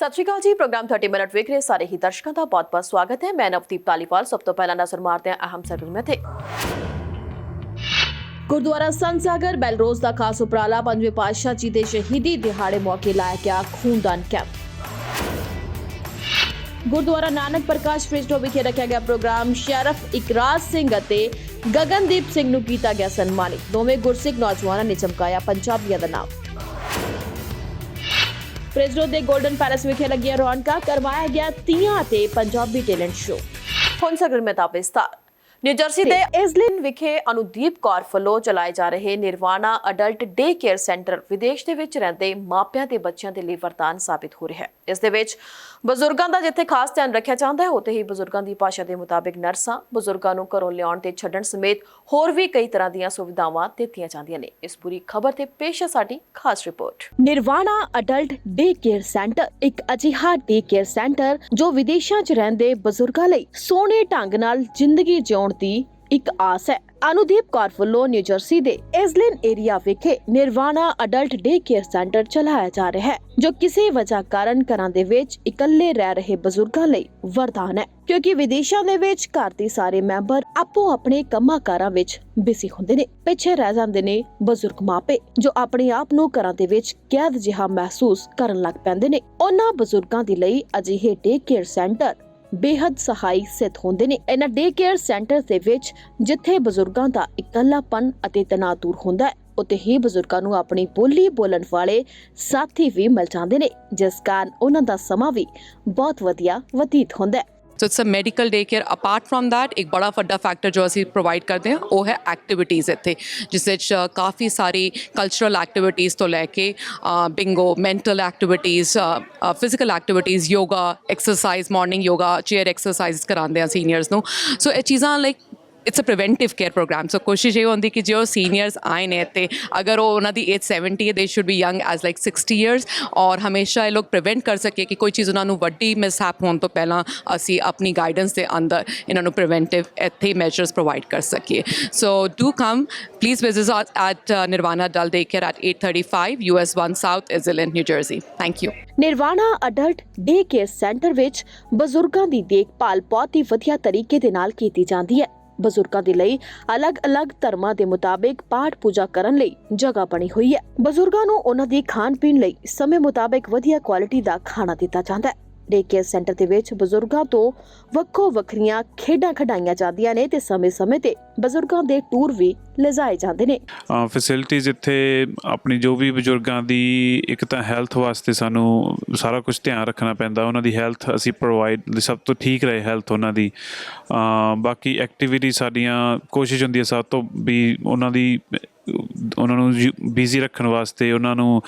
ਸਤਿ ਸ਼੍ਰੀ ਅਕਾਲ ਜੀ, programme 30 minute ਵੇਖ ਰਹੇ ਸਾਰੇ ਹੀ ਦਰਸ਼ਕਾਂ ਦਾ ਬਹੁਤ-ਬਹੁਤ ਸਵਾਗਤ ਹੈ। ਮੈਂ ਨਵਦੀਪ ਤਾਲੀਵਾਲ ਸਭ ਤੋਂ ਪਹਿਲਾਂ ਨਜ਼ਰ ਮਾਰਦੇ ਹਾਂ ਅਹਿਮ ਸਰਗਰਮੀਆਂ ਤੇ। ਗੁਰਦੁਆਰਾ ਸੰਤ ਬੈਲਰੋਜ਼ ਦਾ ਖਾਸ ਉਪਰਾਲਾ ਪੰਜਵੇਂ ਪਾਤਸ਼ਾਹ ਜੀ ਦੇ ਸ਼ਹੀਦੀ ਦਿਹਾੜੇ ਮੌਕੇ ਲਾਇਆ ਗਿਆ ਖੂਨਦਾਨ ਕੈਂਪ। ਗੁਰਦੁਆਰਾ ਨਾਨਕ ਪ੍ਰਕਾਸ਼ ਫ੍ਰਿਜਟੋ ਵਿਖੇ ਰੱਖਿਆ ਗਿਆ ਪ੍ਰੋਗਰਾਮ ਸ਼ਰਫ ਇਕਰਾਜ ਸਿੰਘ ਅਤੇ ਗਗਨਦੀਪ ਸਿੰਘ ਨੂੰ ਕੀਤਾ ਗਿਆ ਸਨਮਾਨਿਤ। ਦੋਵੇਂ ਗੁਰਸਿੱਖ ਨੌਜਵਾਨਾਂ ਨੇ ਚਮਕਾਇਆ ਪੰਜਾਬੀਆਂ ਦਾ ਨਾਮ। ਫ੍ਰਿਜਟੋ ਦੇ 골ਡਨ ਪੈਲੇਸ ਵਿਖੇ ਲੱਗੀਆਂ ਰੌਣਕਾਂ ਕਰਵਾਇਆ ਗਿਆ ਤੀਆਂ ਤੇ ਪੰਜਾਬੀ ਟੈਲੈਂਟ ਸ਼ੋਅ। ਹੁਣ ਸਗਰ ਮਹਿਤਾ ਵਿਸਤਾਰ ਨਿਊ ਜਰਸੀ ਦੇ ਇਜ਼ਲਿਨ ਵਿਖੇ ਅਨੁਦੀਪ ਕੌਰ ਵੱਲੋਂ ਚਲਾਏ ਜਾ ਰਹੇ Nirvana adult day care centre ਵਿਦੇਸ਼ ਦੇ ਵਿੱਚ ਰਹਿੰਦੇ ਮਾਪਿਆਂ ਤੇ ਬੱਚਿਆਂ ਦੇ ਲਈ ਵਰਦਾਨ ਸਾਬਿਤ ਹੋ ਰਿਹਾ ਹੈ। ਇਸ ਦੇ ਵਿੱਚ ਬਜ਼ੁਰਗਾਂ ਦਾ ਜਿੱਥੇ ਖਾਸ ਧਿਆਨ ਰੱਖਿਆ ਜਾਂਦਾ ਹੈ ਉੱਥੇ ਹੀ ਬਜ਼ੁਰਗਾਂ ਦੀ ਭਾਸ਼ਾ ਦੇ ਮੁਤਾਬਿਕ ਨਰਸਾਂ ਬਜ਼ੁਰਗਾਂ ਨੂੰ ਘਰੋਂ ਲਿਆਉਣ ਤੇ ਛੱਡਣ ਸਮੇਤ ਹੋਰ ਵੀ ਕਈ ਤਰ੍ਹਾਂ ਦੀਆਂ ਸੁਵਿਧਾਵਾਂ ਦਿੱਤੀਆਂ ਜਾਂਦੀਆਂ ਨੇ। ਇਸ ਪੂਰੀ ਖਬਰ ਤੇ ਪੇਸ਼ ਹੈ ਸਾਡੀ ਖਾਸ report. Nirvana adult day care center ਇੱਕ ਅਜਿਹਾ ਡੇ ਕੇਅਰ ਸੈਂਟਰ ਜੋ ਵਿਦੇਸ਼ਾਂ 'ਚ ਰਹਿੰਦੇ ਬਜ਼ੁਰਗਾਂ ਲਈ ਸੋਹਣੇ ਢੰਗ ਨਾਲ ਜ਼ਿੰਦਗੀ ਜਿਉਣ ਦੀ ਇੱਕ ਆਸ ਹੈ। ਅਨੁਦੀਪ ਕੌਰ ਵੱਲੋਂ ਨਿਊ ਦੇ ਇਜ਼ਲਿਨ ਏਰੀਆ ਵਿਖੇ Nirvana adult day care centre ਚਲਾਇਆ ਜਾ ਰਿਹਾ ਹੈ, ਜੋ ਕਿਸੇ ਵਜ੍ਹਾ ਕਾਰਨ ਘਰਾਂ ਦੇ ਵਿੱਚ ਇਕੱਲੇ ਰਹਿ ਰਹੇ ਬਜ਼ੁਰਗਾਂ ਲਈ ਵਰਦਾਨ ਹੈ। ਕਿਉਂਕਿ ਵਿਦੇਸ਼ਾਂ ਦੇ ਵਿੱਚ ਘਰ ਦੇ ਸਾਰੇ ਮੈਂਬਰ ਆਪੋ ਆਪਣੇ ਕੰਮਾਂ-ਕਾਰਾਂ ਵਿੱਚ ਬਿਜ਼ੀ ਹੁੰਦੇ ਨੇ। ਪਿੱਛੇ ਰਹਿ ਜਾਂਦੇ ਨੇ ਬਜ਼ੁਰਗ ਮਾਪੇ, ਜੋ ਆਪਣੇ ਆਪ ਨੂੰ ਘਰਾਂ ਦੇ ਵਿੱਚ ਕੈਦ ਜਿਹਾ ਮਹਿਸੂਸ ਕਰਨ ਲੱਗ ਪੈਂਦੇ ਨੇ। ਉਹਨਾਂ ਬਜ਼ੁਰਗਾਂ ਦੇ ਲਈ ਅਜਿਹੇ ਡੇ ਕੇਅਰ ਸੈਂਟਰ ਬੇहद ਸਹਾਈ ਸਿੱਧ ਹੁੰਦੇ ਨੇ। ਇਹਨਾਂ ਡੇ ਕੇਅਰ ਸੈਂਟਰ ਦੇ ਵਿੱਚ ਜਿੱਥੇ ਬਜ਼ੁਰਗਾਂ ਦਾ ਇਕੱਲਾਪਨ ਅਤੇ ਤਣਾਅ ਦੂਰ ਹੁੰਦਾ ਹੈ, ਉੱਥੇ ਹੀ ਬਜ਼ੁਰਗਾਂ ਨੂੰ ਆਪਣੀ ਬੋਲੀ ਬੋਲਣ ਵਾਲੇ ਸਾਥੀ ਵੀ ਮਿਲ ਜਾਂਦੇ ਨੇ, ਜਿਸ ਕਾਰਨ ਉਹਨਾਂ ਦਾ ਸਮਾਂ ਵੀ ਬਹੁਤ ਵਧੀਆ ਬਤੀਤ ਹੁੰਦਾ ਹੈ। So it's a medical day care apart from that ਇੱਕ ਬੜਾ ਵੱਡਾ ਫੈਕਟਰ ਜੋ ਅਸੀਂ ਪ੍ਰੋਵਾਈਡ ਕਰਦੇ ਹਾਂ ਉਹ ਹੈ ਐਕਟੀਵਿਟੀਜ਼ ਇੱਥੇ ਜਿਸ ਵਿੱਚ ਕਾਫੀ ਸਾਰੀ ਕਲਚਰਲ ਐਕਟੀਵਿਟੀਜ਼ ਤੋਂ ਲੈ ਕੇ bingo mental activities physical activities yoga exercise morning yoga chair exercise ਕਰਾਉਂਦੇ ਆ ਸੀਨੀਅਰਸ ਨੂੰ ਸੋ ਇਹ ਚੀਜ਼ਾਂ like it's a preventive care program so ਕੋਸ਼ਿਸ਼ ਇਹ ਹੁੰਦੀ ਕਿ ਜੇ ਉਹ ਸੀਨੀਅਰਸ ਆਏ ਨੇ ਤੇ ਅਗਰ ਉਹ ਉਹਨਾਂ ਦੀ ਏਜ 70 ਹੈ they should be young as like 60 years ਔਰ ਹਮੇਸ਼ਾ ਇਹ ਲੋਕ ਪ੍ਰੀਵੈਂਟ ਕਰ ਸਕੇ ਕਿ ਕੋਈ ਚੀਜ਼ ਉਹਨਾਂ ਨੂੰ ਵੱਡੀ ਮਿਸਹੈਪ ਹੋਣ ਤੋਂ ਪਹਿਲਾਂ ਅਸੀਂ ਆਪਣੀ ਗਾਈਡੈਂਸ ਦੇ ਅੰਦਰ ਇਹਨਾਂ ਨੂੰ ਪ੍ਰੀਵੈਂਟਿਵ ਇੱਥੇ ਮੈਜਰਸ ਪ੍ਰੋਵਾਈਡ ਕਰ ਸਕੀਏ so do come please visit us at uh, Nirvana Dull Daycare at 835 US 1 South Islin, New Jersey. Thank you. Nirvana adult day care center ਵਿੱਚ ਬਜ਼ੁਰਗਾਂ ਦੀ ਦੇਖਭਾਲ ਬਹੁਤ ਹੀ ਵਧੀਆ ਤਰੀਕੇ ਦੇ ਨਾਲ ਕੀਤੀ ਜਾਂਦੀ ਹੈ। ਬਜ਼ੁਰਗਾਂ ਦੇ ਲਈ ਅਲੱਗ-ਅਲੱਗ ਧਰਮਾਂ ਦੇ ਮੁਤਾਬਿਕ ਪਾਠ ਪੂਜਾ ਕਰਨ ਲਈ ਜਗ੍ਹਾ ਬਣੀ ਹੋਈ ਹੈ। ਬਜ਼ੁਰਗਾਂ ਨੂੰ ਉਹਨਾਂ ਦੀ ਖਾਣ ਪੀਣ ਲਈ ਸਮੇਂ ਮੁਤਾਬਿਕ ਵਧੀਆ ਕੁਆਲਿਟੀ ਦਾ ਖਾਣਾ ਦਿੱਤਾ ਜਾਂਦਾ ਹੈ। ਡੇ ਕੇਅਰ ਸੈਂਟਰ ਦੇ ਵਿੱਚ ਬਜ਼ੁਰਗਾਂ ਤੋਂ ਵੱਖੋ ਵੱਖਰੀਆਂ ਖੇਡਾਂ ਖਿਡਾਈਆਂ ਜਾਂਦੀਆਂ ਨੇ ਤੇ ਸਮੇਂ-ਸਮੇਂ ਤੇ ਬਜ਼ੁਰਗਾਂ ਦੇ ਟੂਰ ਵੀ ਲਿਜਾਏ ਜਾਂਦੇ ਨੇ। ਫੈਸਿਲਿਟੀਜ਼ ਇੱਥੇ ਆਪਣੀ ਜੋ ਵੀ ਬਜ਼ੁਰਗਾਂ ਦੀ ਇੱਕ ਤਾਂ ਹੈਲਥ ਵਾਸਤੇ ਸਾਨੂੰ ਸਾਰਾ ਕੁਝ ਧਿਆਨ ਰੱਖਣਾ ਪੈਂਦਾ, ਉਹਨਾਂ ਦੀ ਹੈਲਥ ਅਸੀਂ ਪ੍ਰੋਵਾਈਡ ਸਭ ਤੋਂ ਠੀਕ ਰਹੇ ਹੈਲਥ ਉਹਨਾਂ ਦੀ। ਬਾਕੀ ਐਕਟੀਵਿਟੀ ਸਾਡੀਆਂ ਕੋਸ਼ਿਸ਼ ਹੁੰਦੀ ਹੈ ਸਭ ਤੋਂ ਵੀ ਉਹਨਾਂ ਦੀ ਉਹਨਾਂ ਨੂੰ ਬਿਜ਼ੀ ਰੱਖਣ ਵਾਸਤੇ, ਉਹਨਾਂ ਨੂੰ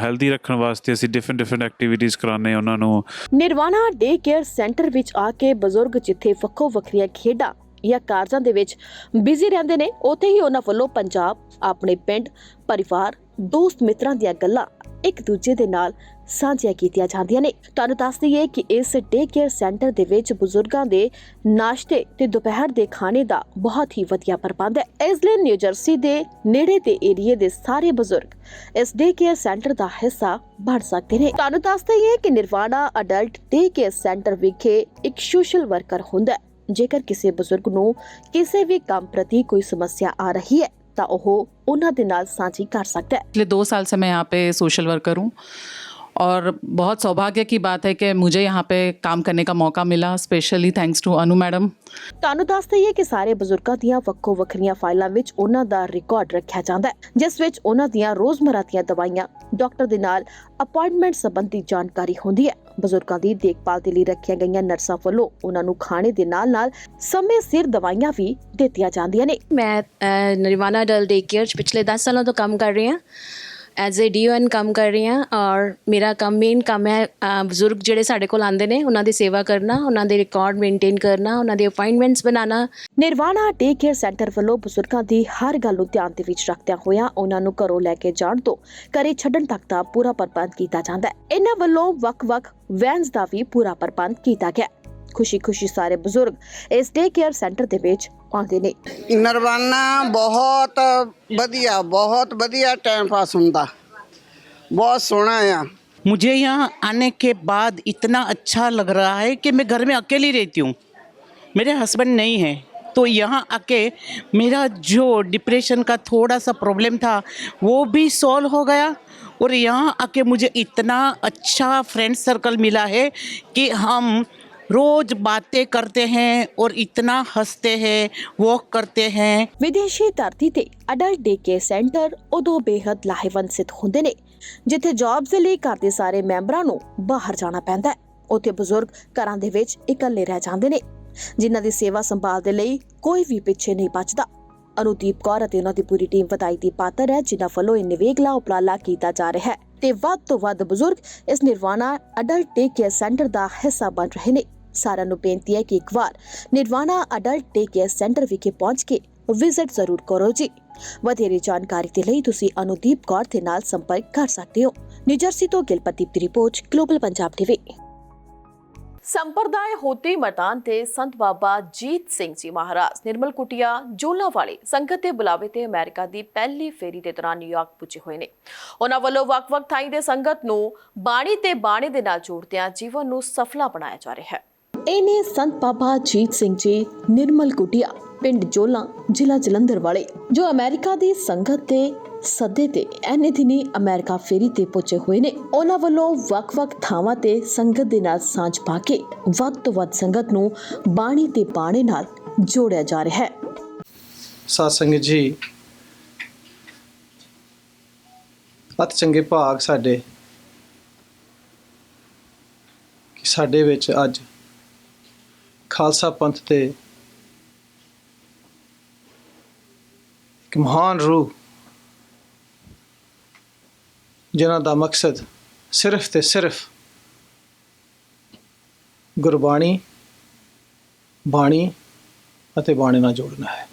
ਹੈਲਦੀ ਰੱਖਣ ਵਾਸਤੇ ਅਸੀਂ ਡਿਫਰੈਂਟ ਡਿਫਰੈਂਟ ਐਕਟੀਵਿਟੀਜ਼ ਕਰਾਉਂਦੇ ਉਹਨਾਂ ਨੂੰ। ਨਿਰਵਾਣਾ ਡੇ ਕੇਅਰ ਸੈਂਟਰ ਵਿੱਚ ਆ ਕੇ ਬਜ਼ੁਰਗ ਜਿੱਥੇ ਵੱਖੋ ਵੱਖਰੀਆਂ ਖੇਡਾਂ ਜਾਂ ਕਾਰਜਾਂ ਦੇ ਵਿੱਚ ਬਿਜ਼ੀ ਰਹਿੰਦੇ ਨੇ, ਉੱਥੇ ਹੀ ਉਹਨਾਂ ਵੱਲੋਂ ਪੰਜਾਬ, ਆਪਣੇ ਪਿੰਡ, ਪਰਿਵਾਰ, ਦੋਸਤ ਮਿੱਤਰਾਂ ਦੀਆਂ ਗੱਲਾਂ ਇੱਕ ਦੂਜੇ ਦੇ ਨਾਲ ਸਾਂਝੀਆਂ ਕੀਤੀਆਂ ਜਾਂਦੀਆਂ ਨੇ। ਤੁਹਾਨੂੰ ਦੱਸ ਦਈਏ ਕਿ ਇਸ ਡੇ ਕੇਅਰ ਸੈਂਟਰ ਦੇ ਵਿੱਚ ਬਜ਼ੁਰਗਾਂ ਦੇ ਨਾਸ਼ਤੇ ਤੇ ਦੁਪਹਿਰ ਦੇ ਖਾਣੇ ਦਾ ਬਹੁਤ ਹੀ ਵਧੀਆ ਪ੍ਰਬੰਧ ਹੈ। ਇਸ ਲਈ ਨਿਊ ਦੇ ਨੇੜੇ ਦੇ ਏਰੀਏ ਦੇ ਸਾਰੇ ਬਜ਼ੁਰਗ ਇਸ ਡੇ ਕੇਅਰ ਸੈਂਟਰ ਦਾ ਹਿੱਸਾ ਬਣ ਸਕਦੇ ਨੇ। ਤੁਹਾਨੂੰ ਦੱਸ ਦਈਏ ਕਿ Nirvana adult day care centre ਵਿਖੇ ਇੱਕ ਸੋਸ਼ਲ ਵਰਕਰ ਹੁੰਦਾ ਹੈ। ਜੇਕਰ ਕਿਸੇ ਬਜ਼ੁਰਗ ਨੂੰ ਕਿਸੇ ਵੀ ਕੰਮ ਪ੍ਰਤੀ ਕੋਈ ਸਮੱਸਿਆ ਆ ਰਹੀ ਹੈ ਤਾਂ ਉਹ ਉਹਨਾਂ ਦੇ ਨਾਲ ਸਾਂਝੀ ਕਰ ਸਕਦਾ ਹੈ पिछले दो साल से मैं यहाँ पे सोशल वर्कर हूँ और बहुत सौभाग्य की बात है कि मुझे यहाँ पे काम करने का मौका मिला specially thanks to Anu madam ਤੁਹਾਨੂੰ ਦੱਸ ਦਈਏ ਕਿ ਸਾਰੇ ਬਜ਼ੁਰਗਾਂ ਦੀਆਂ ਵੱਖੋ ਵੱਖਰੀਆਂ ਫਾਈਲਾਂ ਵਿੱਚ ਉਹਨਾਂ ਦਾ ਰਿਕਾਰਡ ਰੱਖਿਆ ਜਾਂਦਾ ਹੈ ਜਿਸ ਵਿੱਚ ਉਹਨਾਂ ਦੀਆਂ ਰੋਜ਼ਮਰਾ ਦੀਆਂ ਦਵਾਈਆਂ ਡਾਕਟਰ ਦੇ ਨਾਲ ਅਪਾਇੰਟਮੈਂਟ ਸੰਬੰਧੀ ਜਾਣਕਾਰੀ ਹੁੰਦੀ ਹੈ ਬਜ਼ੁਰਗਾਂ ਦੀ ਦੇਖਭਾਲ ਦੇ ਲਈ ਰੱਖੀਆਂ ਗਈਆਂ ਨਰਸਾਂ ਵੱਲੋਂ ਉਹਨਾਂ ਨੂੰ ਖਾਣੇ ਦੇ ਨਾਲ-ਨਾਲ ਸਮੇਂ ਸਿਰ ਦਵਾਈਆਂ ਵੀ ਦਿੱਤੀਆਂ ਜਾਂਦੀਆਂ ਨੇ। ਮੈਂ ਅ, ਡਲ ਡੇ ਕੇਅਰ 'ਚ ਪਿਛਲੇ 10 ਸਾਲਾਂ ਤੋਂ ਕੰਮ ਕਰ ਰਹੀ ਹਾਂ। ਐਜ਼ ਅ ਡੀਓਐਨ ਕੰਮ ਕਰ ਰਹੀ ਹਾਂ ਔਰ ਮੇਰਾ ਕੰਮ ਮੇਨ ਕੰਮ ਹੈ ਅ, ਬਜ਼ੁਰਗ ਜਿਹੜੇ ਸਾਡੇ ਕੋਲ ਆਉਂਦੇ ਨੇ ਉਹਨਾਂ ਦੀ ਸੇਵਾ ਕਰਨਾ ਉਹਨਾਂ ਦੇ ਰਿਕਾਰਡ ਮੇਨਟੇਨ ਕਰਨਾ ਉਹਨਾਂ ਦੇ ਅਪਾਇੰਟਮੈਂਟਸ ਬਣਾਉਣਾ। ਨਿਰਵਾਣਾ ਡੇ ਕੇਅਰ ਸੈਂਟਰ ਵੱਲੋਂ ਬਜ਼ੁਰਗਾਂ ਦੀ ਹਰ ਗੱਲ ਨੂੰ ਧਿਆਨ ਦੇ ਵਿੱਚ ਰੱਖਦਿਆਂ ਹੋਇਆਂ ਉਹਨਾਂ ਨੂੰ ਘਰੋਂ ਲੈ ਕੇ ਜਾਣ ਤੋਂ ਘਰੇ ਛੱਡਣ ਤੱਕ ਦਾ ਪੂਰਾ ਪ੍ਰਬੰਧ ਕੀਤਾ ਜਾਂਦਾ ਹੈ। ਇਹਨਾਂ ਵੱਲੋਂ ਵੱਖ-ਵੱਖ ਵੈਨਸ ਦਾ ਵੀ ਪੂਰਾ ਪ੍ਰਬੰਧ ਕੀਤਾ ਗਿਆ ਖੁਸ਼ੀ-ਖੁਸ਼ੀ ਸਾਰੇ ਬਜ਼ੁਰਗ ਇਸ ਡੇ ਕੇਅਰ ਸੈਂਟਰ ਦੇ ਵਿੱਚ ਆਉਂਦੇ ਨੇ ਨਰਵਾਨਾ ਬਹੁਤ ਵਧੀਆ ਬਹੁਤ ਵਧੀਆ ਟਾਈਮ ਪਾਸ ਹੁੰਦਾ ਬਹੁਤ ਸੋਹਣਾ ਆ मुझे यहाँ आने के बाद इतना अच्छा लग रहा है कि मैं घर में अकेली रहती हूँ मेरे हस्बैंड नहीं है तो यहाँ आके मेरा जो डिप्रेशन का थोड़ा सा प्रॉब्लम था वो भी सॉल्व हो गया और यहाँ आके मुझे इतना अच्छा फ्रेंड सर्कल मिला है कि हम रोज बातें करते हैं और इतना हंसते हैं वॉक करते हैं। ਵਿਦੇਸ਼ੀ ਧਰਤੀ ਤੇ ਅਡਲਟ ਡੇ ਕੇ ਸੈਂਟਰ ਉਦੋਂ ਬੇहद ਲਾਹੇਵੰਦ ਸਿੱਧ ਹੁੰਦੇ ਨੇ ਜਿੱਥੇ ਜੌਬਸ ਲਈ ਘਰ ਦੇ ਸਾਰੇ ਮੈਂਬਰਾਂ ਨੂੰ ਬਾਹਰ ਜਾਣਾ ਪੈਂਦਾ ਹੈ ਉੱਥੇ ਬਜ਼ੁਰਗ ਘਰਾਂ ਦੇ ਵਿੱਚ ਇਕੱਲੇ ਰਹਿ ਜਾਂਦੇ ਨੇ ਜਿਨ੍ਹਾਂ ਦੀ ਸੇਵਾ ਸੰਭਾਲ ਦੇ ਲਈ ਕੋਈ ਵੀ ਪਿੱਛੇ ਨਹੀਂ ਬਚਦਾ ਅਨੁਦੀਪ ਕੌਰ ਅਤੇ ਉਹਨਾਂ ਦੀ ਪੂਰੀ ਟੀਮ ਵਧਾਈ ਦੀ ਪਾਤਰ ਹੈ ਜਿਨ੍ਹਾਂ ਵੱਲੋਂ ਇਹ ਨਿਵੇਗਲਾ ਉਪਰਾਲਾ ਕੀਤਾ ਜਾ ਰਿਹਾ ਹੈ ਤੇ ਵੱਧ ਤੋਂ ਵੱਧ ਬਜ਼ੁਰਗ ਇਸ Nirvana adult take care centre ਦਾ ਹਿੱਸਾ ਬਣ ਰਹੇ ਨੇ ਸਾਰਿਆਂ ਨੂੰ ਬੇਨਤੀ ਹੈ ਕਿ ਇੱਕ ਵਾਰ Nirvana adult day care centre ਵਿਖੇ ਪਹੁੰਚ ਕੇ ਵਿਜ਼ਿਟ ਜ਼ਰੂਰ ਕਰੋ ਜੀ। ਵਧੇਰੇ ਜਾਣਕਾਰੀ ਦੇ ਲਈ ਤੁਸੀਂ ਅਨੁਦੀਪ ਕੌਰ ਦੇ ਨਾਲ ਸੰਪਰਕ ਕਰ ਸਕਦੇ ਹੋ। ਨਿਊਜਰਸੀ ਤੋਂ ਗਿਲਪਤੀ ਦੀ ਰਿਪੋਰਟ ਗਲੋਬਲ ਪੰਜਾਬ ਟੀਵੀ ਸੰਪਰਦਾਇ ਹੋਤੀ ਮਤਾਨ ਤੇ ਸੰਤ ਬਾਬਾ ਜੀਤ ਸਿੰਘ ਜੀ ਮਹਾਰਾਜ, ਨਿਰਮਲ ਕੁਟਿਆ ਜੋਲਾ ਵਾਲੇ ਸੰਗਤ ਦੇ ਬੁਲਾਵੇ ਤੇ ਅਮਰੀਕਾ ਦੀ ਪਹਿਲੀ ਫੇਰੀ ਦੇ ਦੌਰਾਨ ਨਿਊਯਾਰਕ ਪੁੱਜੇ ਹੋਏ ਨੇ। ਉਹਨਾਂ ਵੱਲੋਂ ਵੱਖ-ਵੱਖ ਥਾਈਂ ਦੇ ਸੰਗਤ ਨੂੰ ਬਾਣੀ ਤੇ ਬਾਣੇ ਦੇ ਨਾਲ ਜੋੜਦਿਆਂ ਜੀਵਨ ਨੂੰ ਸਫਲਾ ਬਣਾਇਆ ਜਾ ਰਿਹਾ ਹੈ। ਇਹ ਨੇ ਸੰਤ ਬਾਬਾ ਜੀਤ ਸਿੰਘ ਜੀ, ਨਿਰਮਲ ਕੁਟਿਆ ਪਿੰਡ ਜੋਲਾ, ਜ਼ਿਲ੍ਹਾ ਜਲੰਧਰ ਵਾਲੇ, ਜੋ ਅਮਰੀਕਾ ਦੀ ਸੰਗਤ ਦੇ ਸੱਦੇ ਤੇ ਐਨੇ ਦਿਨੀ ਅਮਰੀਕਾ ਫੇਰੀ ਤੇ ਪਹੁੰਚੇ ਹੋਏ ਨੇ। ਉਹਨਾਂ ਵੱਲੋਂ ਵੱਖ-ਵੱਖ ਥਾਵਾਂ ਤੇ ਸੰਗਤ ਦੇ ਨਾਲ ਸਾਂਝ ਪਾ ਕੇ ਵੱਧ ਤੋਂ ਵੱਧ ਸੰਗਤ ਨੂੰ ਬਾਣੀ ਤੇ ਬਾਣੇ ਨਾਲ ਜੋੜਿਆ ਜਾ ਰਿਹਾ ਹੈ। ਸਤ ਸੰਗਤ ਜੀ, ਅਤ ਚੰਗੇ ਭਾਗ ਸਾਡੇ, ਕਿ ਸਾਡੇ ਵਿੱਚ ਅੱਜ ਖਾਲਸਾ ਪੰਥ ਤੇ ਇੱਕ ਮਹਾਨ ਰੂਹ ਜਿਨ੍ਹਾਂ ਦਾ ਮਕਸਦ ਸਿਰਫ ਤੇ ਸਿਰਫ ਗੁਰਬਾਣੀ, ਬਾਣੀ ਅਤੇ ਬਾਣੀ ਨਾਲ ਜੋੜਨਾ ਹੈ।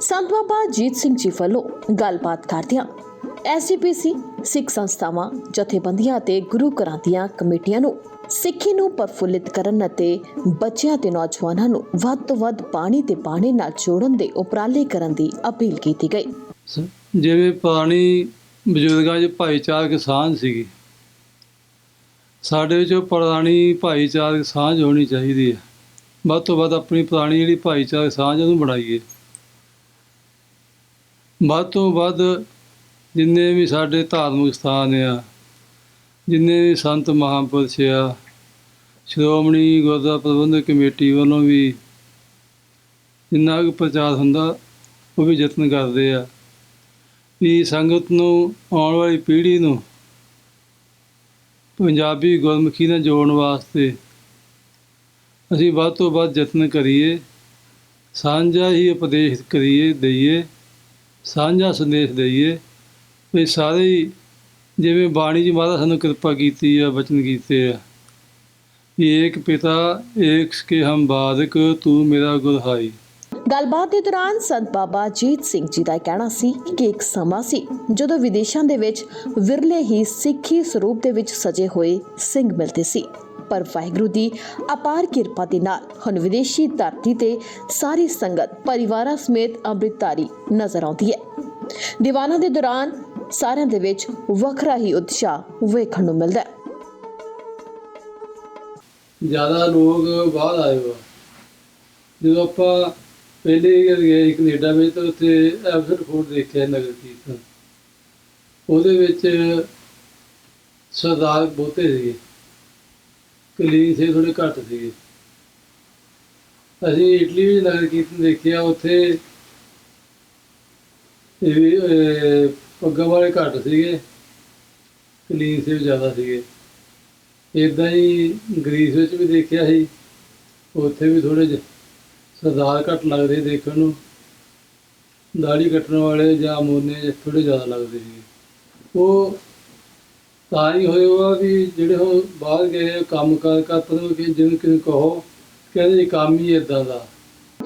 ਸੰਤ ਬਾਬਾ ਜੀਤ ਸਿੰਘ ਜੀ ਵੱਲੋਂ ਗੱਲਬਾਤ ਕਰਦਿਆਂ ਐਸਜੀਪੀਸੀ ਸਿੱਖ ਸੰਸਥਾਵਾਂ, ਜਥੇਬੰਦੀਆਂ ਅਤੇ ਗੁਰੂ ਘਰਾਂ ਦੀਆਂ ਕਮੇਟੀਆਂ ਨੂੰ ਸਿੱਖੀ ਨੂੰ ਪ੍ਰਫੁੱਲਿਤ ਕਰਨ ਅਤੇ ਬੱਚਿਆਂ ਤੇ ਨੌਜਵਾਨਾਂ ਨੂੰ ਵੱਧ ਤੋਂ ਵੱਧ ਪਾਣੀ ਤੇ ਪਾਣੀ ਨਾਲ ਜੋੜਨ ਦੇ ਉਪਰਾਲੇ ਕਰਨ ਦੀ ਅਪੀਲ ਕੀਤੀ ਗਈ। ਜਿਵੇਂ ਪੁਰਾਣੀ ਬਜ਼ੁਰਗਾਂ 'ਚ ਭਾਈਚਾਰਕ ਸਾਂਝ ਸੀਗੀ, ਸਾਡੇ ਵਿੱਚ ਪੁਰਾਣੀ ਭਾਈਚਾਰਕ ਸਾਂਝ ਹੋਣੀ ਚਾਹੀਦੀ ਹੈ। ਵੱਧ ਤੋਂ ਵੱਧ ਆਪਣੀ ਪੁਰਾਣੀ ਜਿਹੜੀ ਭਾਈਚਾਰਕ ਸਾਂਝ ਉਹਨੂੰ ਬਣਾਈਏ। ਵੱਧ ਤੋਂ ਵੱਧ ਜਿੰਨੇ ਵੀ ਸਾਡੇ ਧਾਰਮਿਕ ਸਥਾਨ ਆ, ਜਿੰਨੇ ਵੀ ਸੰਤ ਮਹਾਂਪੁਰਸ਼ ਆ, ਸ਼੍ਰੋਮਣੀ ਗੁਰਦੁਆਰਾ ਪ੍ਰਬੰਧਕ ਕਮੇਟੀ ਵੱਲੋਂ ਵੀ ਜਿੰਨਾ ਕੁ ਪ੍ਰਚਾਰ ਹੁੰਦਾ, ਉਹ ਵੀ ਯਤਨ ਕਰਦੇ ਆ। ਵੀ ਸੰਗਤ ਨੂੰ ਆਉਣ ਵਾਲੀ ਪੀੜ੍ਹੀ ਨੂੰ ਪੰਜਾਬੀ ਗੁਰਮੁਖੀ ਨਾਲ ਜੋੜਨ ਵਾਸਤੇ ਅਸੀਂ ਵੱਧ ਤੋਂ ਵੱਧ ਯਤਨ ਕਰੀਏ, ਸਾਂਝਾ ਹੀ ਉਪਦੇਸ਼ ਕਰੀਏ, ਦਈਏ, ਸਾਂਝਾ ਸੰਦੇਸ਼ ਦਈਏ। ਵੀ ਸਾਰੇ ਜਿਵੇਂ ਬਾਣੀ ਜੀ ਮਹਾਰਾਜ ਸਾਨੂੰ ਕਿਰਪਾ ਕੀਤੀ ਆ, ਬਚਨ ਕੀਤੇ ਆ। ਏਕ ਪਿਤਾ, ਏਕ ਕੇ ਹਮ ਬਾਦਕ, ਤੂੰ ਮੇਰਾ ਗੁਰਹਾਈ ਗੱਲਬਾਤ ਦੇ ਦੌਰਾਨ ਸੰਤ ਬਾਬਾ ਜੀਤ ਸਿੰਘ ਜੀ ਦਾ ਕਹਿਣਾ ਸੀ ਕਿ ਇੱਕ ਸਮਾਂ ਸੀ ਜਦੋਂ ਵਿਦੇਸ਼ਾਂ ਦੇ ਵਿੱਚ ਵਿਰਲੇ ਹੀ ਸਿੱਖੀ ਸਰੂਪ ਦੇ ਵਿੱਚ ਸਜੇ ਹੋਏ ਸਿੰਘ ਮਿਲਦੇ ਸੀ। ਪਰ ਵਾਹਿਗੁਰੂ ਦੀ ਅਪਾਰ ਕਿਰਪਾ ਦੇ ਨਾਲ ਹੁਣ ਵਿਦੇਸ਼ੀ ਧਰਤੀ ਤੇ ਸਾਰੀ ਸੰਗਤ, ਪਰਿਵਾਰਾਂ ਸਮੇਤ ਅੰਮ੍ਰਿਤਧਾਰੀ ਨਜ਼ਰ ਆਉਂਦੀ ਹੈ। ਦੀਵਾਨਾਂ ਦੇ ਦੌਰਾਨ ਸਾਰਿਆਂ ਦੇ ਵਿੱਚ ਵੱਖਰਾ ਹੀ ਉਤਸ਼ਾਹ ਵੇਖਣ ਨੂੰ ਮਿਲਦਾ ਹੈ। ਜ਼ਿਆਦਾ ਲੋਕ ਬਾਹਰ ਆਏ ਹੋ ਜਦੋਂ ਆਪਾਂ ਪਹਿਲੇ ਗਏ ਕੈਨੇਡਾ ਵਿੱਚ, ਤਾਂ ਉੱਥੇ ਐਬਸੈਂਟ ਫੂਡ ਦੇਖਿਆ ਨਗਰ ਕੀਰਤਨ। ਉਹਦੇ ਵਿੱਚ ਸਰਦਾਰ ਬਹੁਤੇ ਸੀਗੇ। ਕਲੀਨ ਸੀ ਥੋੜੇ ਘੱਟ ਸੀਗੇ। ਅਸੀਂ ਇਟਲੀ ਵਿੱਚ ਨਗਰ ਕੀਰਤਨ ਦੇਖਿਆ, ਉੱਥੇ ਪੱਗਾਂ ਵਾਲੇ ਘੱਟ ਸੀਗੇ ਕਲੀਨ ਸੇਵ ਜ਼ਿਆਦਾ ਸੀਗੇ। ਇਦਾਂ ਹੀ ਗ੍ਰੀਸ ਵਿੱਚ ਵੀ ਦੇਖਿਆ ਸੀ ਉੱਥੇ ਵੀ ਥੋੜੇ ਜਿਹੇ ਸਰਦਾਰ ਘੱਟ ਲੱਗਦੇ ਦੇਖਣ ਨੂੰ। ਦਾੜੀ ਕੱਟਣ ਵਾਲੇ ਜਾਂ ਮੋਨੇ ਥੋੜੇ ਜ਼ਿਆਦਾ ਲੱਗਦੇ ਸੀ ਉਹ ਤਾਂ ਹੀ ਹੋਏ ਵੀ ਜਿਹੜੇ ਉਹ ਬਾਹਰ ਗਏ ਆ, ਕੰਮ ਕਾਰ ਕਰ ਪਤਾ ਕਿ ਜਿਹਨੂੰ ਕਿਸੇ ਕਹੋ ਕਹਿੰਦੇ ਜੀ ਕੰਮ ਹੀ ਇਦਾਂ ਦਾ।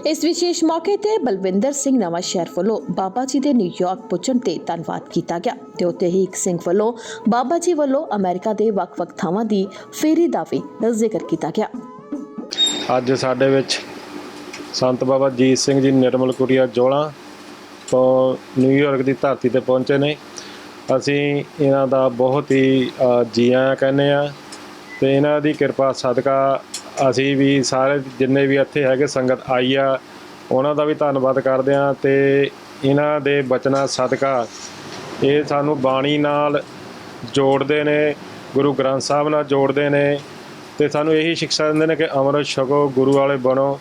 ਇਸ ਵਿਸ਼ੇਸ਼ ਮੌਕੇ ਤੇ ਬਲਵਿੰਦਰ ਸਿੰਘ ਨਵਾਂ ਸ਼ਹਿਰ ਵੱਲੋਂ ਬਾਬਾ ਜੀ ਦੇ ਨਿਊਯਾਰਕ ਪਹੁੰਚਣ ਤੇ ਧੰਨਵਾਦ ਕੀਤਾ ਗਿਆ ਤੇ ਉੱਥੇ ਹੀ ਇੱਕ ਸਿੰਘ ਵੱਲੋਂ ਬਾਬਾ ਜੀ ਵੱਲੋਂ ਅਮਰੀਕਾ ਦੇ ਵੱਖ-ਵੱਖ ਥਾਵਾਂ ਦੀ ਫੇਰੀ ਦਾ ਵੀ ਜ਼ਿਕਰ ਕੀਤਾ ਗਿਆ। ਅੱਜ ਸਾਡੇ ਵਿੱਚ ਸੰਤ ਬਾਬਾ ਜੀਤ ਸਿੰਘ ਜੀ ਨਿਰਮਲ ਕੁਟੀਆ ਜੋਲਾ ਤੋਂ ਨਿਊਯਾਰਕ ਦੀ ਧਰਤੀ ਤੇ ਪਹੁੰਚੇ ਨੇ। ਅਸੀਂ ਇਹਨਾਂ ਦਾ ਬਹੁਤ ਹੀ ਅ, ਜੀ ਆਇਆਂ ਕਹਿੰਦੇ ਆ ਤੇ ਇਹਨਾਂ ਦੀ ਕਿਰਪਾ ਸਦਕਾ ਅਸੀਂ ਵੀ ਸਾਰੇ ਜਿੰਨੇ ਵੀ ਇੱਥੇ ਹੈਗੇ ਸੰਗਤ ਆਈ ਆ, ਉਹਨਾਂ ਦਾ ਵੀ ਧੰਨਵਾਦ ਕਰਦੇ ਆ ਤੇ ਇਹਨਾਂ ਦੇ ਬਚਨਾਂ ਸਦਕਾ ਇਹ ਸਾਨੂੰ ਬਾਣੀ ਨਾਲ ਜੋੜਦੇ ਨੇ, ਗੁਰੂ ਗ੍ਰੰਥ ਸਾਹਿਬ ਨਾਲ ਜੋੜਦੇ ਨੇ ਤੇ ਸਾਨੂੰ ਇਹੀ ਸਿੱਖਿਆ ਦਿੰਦੇ ਨੇ ਕਿ ਅੰਮ੍ਰਿਤ ਛਕੋ, ਗੁਰੂ ਵਾਲੇ ਬਣੋ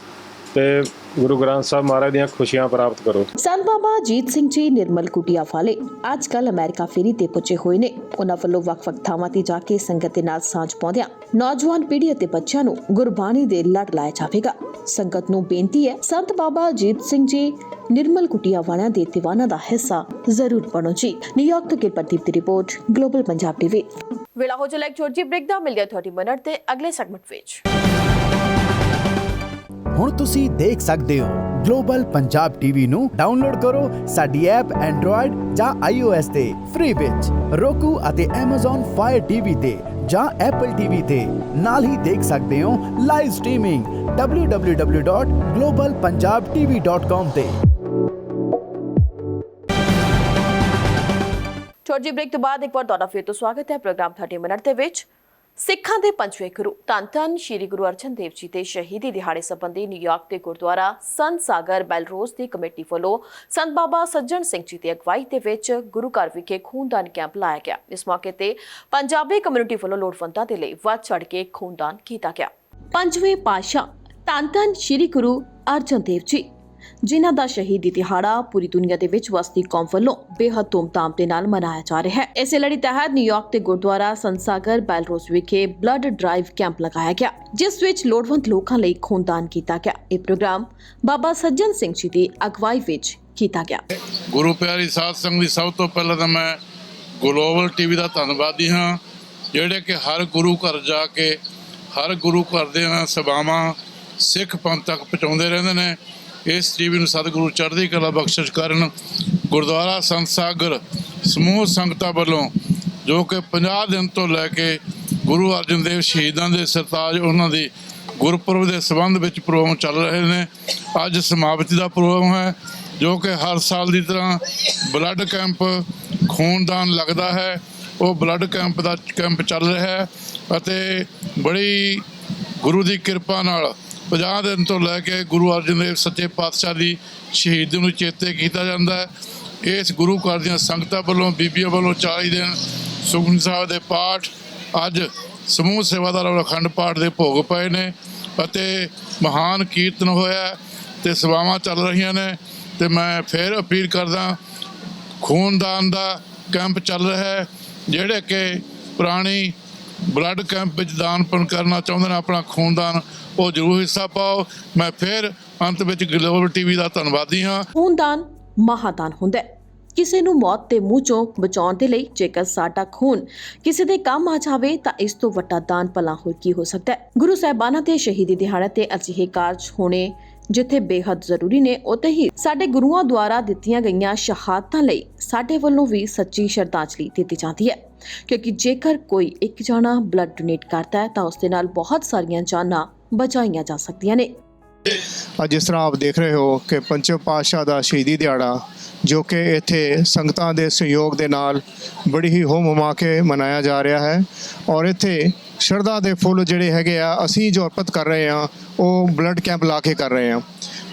ਤੇ ਗੁਰੂ ਗ੍ਰੰਥ ਸਾਹਿਬ ਮਹਾਰਾਜ ਦੀਆਂ ਖੁਸ਼ੀਆਂ ਪ੍ਰਾਪਤ ਕਰੋ। ਸੰਤ ਬਾਬਾ ਜੀਤ ਸਿੰਘ ਜੀ ਨਿਰਮਲ ਕੁਟੀਆ ਵਾਲੇ ਅੱਜ ਕੱਲ ਅਮਰੀਕਾ ਫੇਰੀ ਤੇ ਪੁੱਜੇ ਹੋਏ ਨੇ। ਉਹਨਾਂ ਵੱਲੋਂ ਵੱਖ-ਵੱਖ ਥਾਵਾਂ ਤੇ ਜਾ ਕੇ ਸੰਗਤ ਦੇ ਨਾਲ ਸਾਂਝ ਪਾਉਂਦਿਆਂ ਨੌਜਵਾਨ ਪੀੜ੍ਹੀ ਅਤੇ ਬੱਚਿਆਂ ਨੂੰ ਗੁਰਬਾਣੀ ਦੇ ਲੜ ਲਾਇਆ ਜਾਵੇਗਾ। ਸੰਗਤ ਨੂੰ ਬੇਨਤੀ ਹੈ ਸੰਤ ਬਾਬਾ ਜੀਤ ਸਿੰਘ ਜੀ ਨਿਰਮਲ ਕੁਟੀਆ ਵਾਲਿਆਂ ਦੇ ਦੀਵਾਨਾਂ ਦਾ ਹਿੱਸਾ ਜ਼ਰੂਰ ਬਣੋ ਜੀ। ਨਿਊਯਾਰਕ ਤੋਂ ਕਿਰਪਤਦੀਪ ਦੀ ਰਿਪੋਰਟ ਗਲੋਬਲ ਪੰਜਾਬ ਟੀਵੀ ਵੇਲਾ ਹੋ ਚਲਾ ਇੱਕ ਛੋਟੀ ਬ੍ਰੇਕ ਦਾ ਮਿਲ ਗਿਆ 30 ਮਿੰਟ ਤੇ ਅਗਲੇ ਸੈਗਮੈਂਟ ਵਿੱਚ। ਹੁਣ ਤੁਸੀਂ ਦੇਖ ਸਕਦੇ ਹੋ ਗਲੋਬਲ ਪੰਜਾਬ ਟੀਵੀ ਨੂੰ ਡਾਊਨਲੋਡ ਕਰੋ ਸਾਡੀ ਐਪ ਐਂਡਰੋਇਡ ਜਾਂ iOS ਤੇ ਫ੍ਰੀ ਵਿੱਚ। Roku ਅਤੇ Amazon Fire TV ਤੇ ਜਾਂ Apple TV ਤੇ। ਨਾਲ ਹੀ ਦੇਖ ਸਕਦੇ ਹੋ ਲਾਈਵ ਸਟ੍ਰੀਮਿੰਗ www.globalpunjabtv.com ਤੇ। ਛੋਟੀ ਬ੍ਰੇਕ ਤੋਂ ਬਾਅਦ ਇੱਕ ਵਾਰ ਤੁਹਾਡਾ ਫਿਰ ਤੋਂ ਸਵਾਗਤ ਹੈ ਪ੍ਰੋਗਰਾਮ 30 ਮਿੰਟ ਦੇ ਵਿੱਚ। ਸਿੱਖਾਂ ਦੇ ਪੰਜਵੇਂ ਗੁਰੂ, ਧੰਨ ਧੰਨ ਸ੍ਰੀ ਗੁਰੂ ਅਰਜਨ ਦੇਵ ਜੀ ਦੇ ਸ਼ਹੀਦੀ ਦਿਹਾੜੇ ਸੰਬੰਧੀ ਨਿਊਯਾਰਕ ਦੇ ਗੁਰਦੁਆਰਾ ਸੰਤ ਸਾਗਰ ਬੈਲਰੋਸ ਦੀ ਕਮੇਟੀ ਵੱਲੋਂ ਸੰਤ ਬਾਬਾ ਸੱਜਣ ਸਿੰਘ ਜੀ ਦੀ ਅਗਵਾਈ ਦੇ ਵਿੱਚ ਗੁਰੂ ਘਰ ਵਿਖੇ ਖੂਨਦਾਨ ਕੈਂਪ ਲਾਇਆ ਗਿਆ। ਇਸ ਮੌਕੇ ਤੇ ਪੰਜਾਬੀ ਕਮਿਊਨਿਟੀ ਵੱਲੋਂ ਲੋੜਵੰਦਾਂ ਦੇ ਲਈ ਵੱਧ ਚੜ ਕੇ ਖੂਨਦਾਨ ਕੀਤਾ ਗਿਆ। ਪੰਜਵੇਂ ਪਾਤਸ਼ਾਹ, ਧੰਨ ਧੰਨ ਸ੍ਰੀ ਗੁਰੂ ਅਰਜਨ ਦੇਵ ਜੀ। ਜਿਨ੍ਹਾਂ ਦਾ ਸ਼ਹੀਦੀ ਦਿਹਾੜਾ ਪੂਰੀ ਦੁਨੀਆ ਦੇ ਵਿੱਚ ਵਸਦੀ ਕੌਮ ਵੱਲੋਂ ਬੇਹੱਦ ਧੂਮਧਾਮ ਦੇ ਨਾਲ ਮਨਾਇਆ ਜਾ ਰਿਹਾ ਹੈ। ਇਸੇ ਲੜੀ ਤਹਿਤ ਨਿਊਯਾਰਕ ਦੇ ਗੁਰਦੁਆਰਾ ਸੰਸਾਗਰ ਬੈਲਰੋਸ ਵਿਖੇ ਬਲੱਡ ਡਰਾਈਵ ਕੈਂਪ ਲਗਾਇਆ ਗਿਆ, ਜਿਸ ਵਿੱਚ ਲੋੜਵੰਦ ਲੋਕਾਂ ਲਈ ਖੂਨਦਾਨ ਕੀਤਾ ਗਿਆ। ਇਹ ਪ੍ਰੋਗਰਾਮ ਬਾਬਾ ਸੱਜਣ ਸਿੰਘ ਜੀ ਦੀ ਅਗਵਾਈ ਵਿੱਚ ਕੀਤਾ ਗਿਆ। ਗੁਰੂ ਪਿਆਰੀ ਸਾਧ ਸੰਗਤ ਦੀ ਸਭ ਤੋਂ ਪਹਿਲਾਂ ਤਾਂ ਮੈਂ ਗਲੋਬਲ ਟੀਵੀ ਦਾ ਧੰਨਵਾਦੀ ਹਾਂ, ਜਿਹੜੇ ਕਿ ਹਰ ਗੁਰੂ ਘਰ ਜਾ ਕੇ, ਹਰ ਗੁਰੂ ਘਰ ਦੇ ਨਾਲ ਸਭਾਵਾਂ ਸਿੱਖ ਪੰਥ ਤੱਕ ਪਹੁੰਚਾਉਂਦੇ ਰਹਿੰਦੇ ਨੇ। ਇਸ ਟੀਵੀ ਨੂੰ ਸਤਿਗੁਰੂ ਚੜ੍ਹਦੀ ਕਲਾ ਬਖਸ਼ਿਸ਼ ਕਰਨ ਗੁਰਦੁਆਰਾ ਸੰਤ ਸਾਗਰ ਸਮੂਹ ਸੰਗਤਾਂ ਵੱਲੋਂ ਜੋ ਕਿ 50 ਦਿਨ ਤੋਂ ਲੈ ਕੇ ਗੁਰੂ ਅਰਜਨ ਦੇਵ ਸ਼ਹੀਦਾਂ ਦੇ ਸਰਤਾਜ ਉਹਨਾਂ ਦੀ ਗੁਰਪੁਰਬ ਦੇ ਸੰਬੰਧ ਵਿੱਚ ਪ੍ਰੋਗਰਾਮ ਚੱਲ ਰਹੇ ਨੇ। ਅੱਜ ਸਮਾਪਤੀ ਦਾ ਪ੍ਰੋਗਰਾਮ ਹੈ, ਜੋ ਕਿ ਹਰ ਸਾਲ ਦੀ ਤਰ੍ਹਾਂ ਬਲੱਡ ਕੈਂਪ ਖੂਨਦਾਨ ਲੱਗਦਾ ਹੈ। ਉਹ ਬਲੱਡ ਕੈਂਪ ਦਾ ਕੈਂਪ ਚੱਲ ਰਿਹਾ ਹੈ ਅਤੇ ਬੜੀ ਗੁਰੂ ਦੀ ਕਿਰਪਾ ਨਾਲ 50 ਦਿਨ ਤੋਂ ਲੈ ਕੇ ਗੁਰੂ ਅਰਜਨ ਦੇਵ ਸੱਚੇ ਪਾਤਸ਼ਾਹ ਦੀ ਸ਼ਹੀਦੀ ਨੂੰ ਚੇਤੇ ਕੀਤਾ ਜਾਂਦਾ ਹੈ। ਇਸ ਗੁਰੂ ਘਰ ਦੀਆਂ ਸੰਗਤਾਂ ਵੱਲੋਂ, ਬੀਬੀਆਂ ਵੱਲੋਂ 40 ਦਿਨ ਸੁਖਮਨੀ ਸਾਹਿਬ ਦੇ ਪਾਠ, ਅੱਜ ਸਮੂਹ ਸੇਵਾਦਾਰਾਂ ਵੱਲੋਂ ਅਖੰਡ ਪਾਠ ਦੇ ਭੋਗ ਪਏ ਨੇ ਅਤੇ ਮਹਾਨ ਕੀਰਤਨ ਹੋਇਆ ਹੈ ਤੇ ਸੇਵਾਵਾਂ ਚੱਲ ਰਹੀਆਂ ਨੇ ਤੇ ਮੈਂ ਫਿਰ ਅਪੀਲ ਕਰਦਾ ਖੂਨਦਾਨ ਦਾ ਕੈਂਪ ਚੱਲ ਰਿਹਾ ਹੈ, ਜਿਹੜੇ ਕਿ ਪੁਰਾਣੀ ਬਲੱਡ ਕੈਂਪ ਵਿੱਚ ਦਾਨ ਕਰਨਾ ਚਾਹੁੰਦੇ ਨੇ, ਆਪਣਾ ਖੂਨਦਾਨ ਉਹ ਜ਼ਰੂਰ ਹਿੱਸਾ ਪਾਓ। ਮੈਂ ਫਿਰ ਅੰਤ ਵਿੱਚ ਗਲੋਬਲ ਟੀਵੀ ਦਾ ਧੰਨਵਾਦੀ ਹਾਂ। ਖੂਨਦਾਨ ਮਹਾਦਾਨ ਹੁੰਦਾ ਹੈ। ਕਿਸੇ ਨੂੰ ਮੌਤ ਦੇ ਮੂੰਹ ਚੋਂ ਬਚਾਉਣ ਦੇ ਲਈ ਜੇਕਰ ਸਾਡਾ ਖੂਨ ਕਿਸੇ ਦੇ ਕੰਮ ਆ ਜਾਵੇ, ਤਾਂ ਇਸ ਤੋਂ ਵੱਡਾ ਦਾਨ ਭਲਾ ਹੋਰ ਕੀ ਹੋ ਸਕਦਾ ਹੈ? ਗੁਰੂ ਸਾਹਿਬਾਨਾਂ ਦੇ ਸ਼ਹੀਦੀ ਦਿਹਾੜੇ ਤੇ ਅਜਿਹੇ ਕਾਰਜ ਹੋਣੇ ਜਿੱਥੇ ਬੇਹੱਦ ਜ਼ਰੂਰੀ ਨੇ, ਉੱਥੇ ਹੀ ਸਾਡੇ ਗੁਰੂਆਂ ਦੁਆਰਾ ਦਿੱਤੀਆਂ ਗਈਆਂ ਸ਼ਹਾਦਤਾਂ ਲਈ ਸਾਡੇ ਵੱਲੋਂ ਵੀ ਸੱਚੀ ਸ਼ਰਧਾਂਜਲੀ ਦਿੱਤੀ ਜਾਂਦੀ ਹੈ। ਕਿਉਂਕਿ ਜੇਕਰ ਕੋਈ ਇੱਕ ਜਾਣਾ ਬਲੱਡ ਡੋਨੇਟ ਕਰਦਾ ਹੈ, ਤਾਂ ਉਸ ਦੇ ਨਾਲ ਬਹੁਤ ਸਾਰੀਆਂ ਜਾਨਾਂ ਬਚਾਈਆਂ ਜਾ ਸਕਦੀਆਂ ਨੇ। ਅੱਜ ਜਿਸ ਤਰ੍ਹਾਂ ਆਪ ਦੇਖ ਰਹੇ ਹੋ ਕਿ ਪੰਚਮ ਪਾਤਸ਼ਾਹ ਦਾ ਸ਼ਹੀਦੀ ਦਿਹਾੜਾ, ਜੋ ਕਿ ਇੱਥੇ ਸੰਗਤਾਂ ਦੇ ਸਹਿਯੋਗ ਦੇ ਨਾਲ ਬੜੀ ਹੀ ਹੋਮ ਹੁਮਾ ਕੇ ਮਨਾਇਆ ਜਾ ਰਿਹਾ ਹੈ ਔਰ ਇੱਥੇ ਸ਼ਰਧਾ ਦੇ ਫੁੱਲ ਜਿਹੜੇ ਹੈਗੇ ਆ, ਅਸੀਂ ਜੋ ਅਰਪਿਤ ਕਰ ਰਹੇ ਹਾਂ, ਉਹ ਬਲੱਡ ਕੈਂਪ ਲਾ ਕੇ ਕਰ ਰਹੇ ਹਾਂ।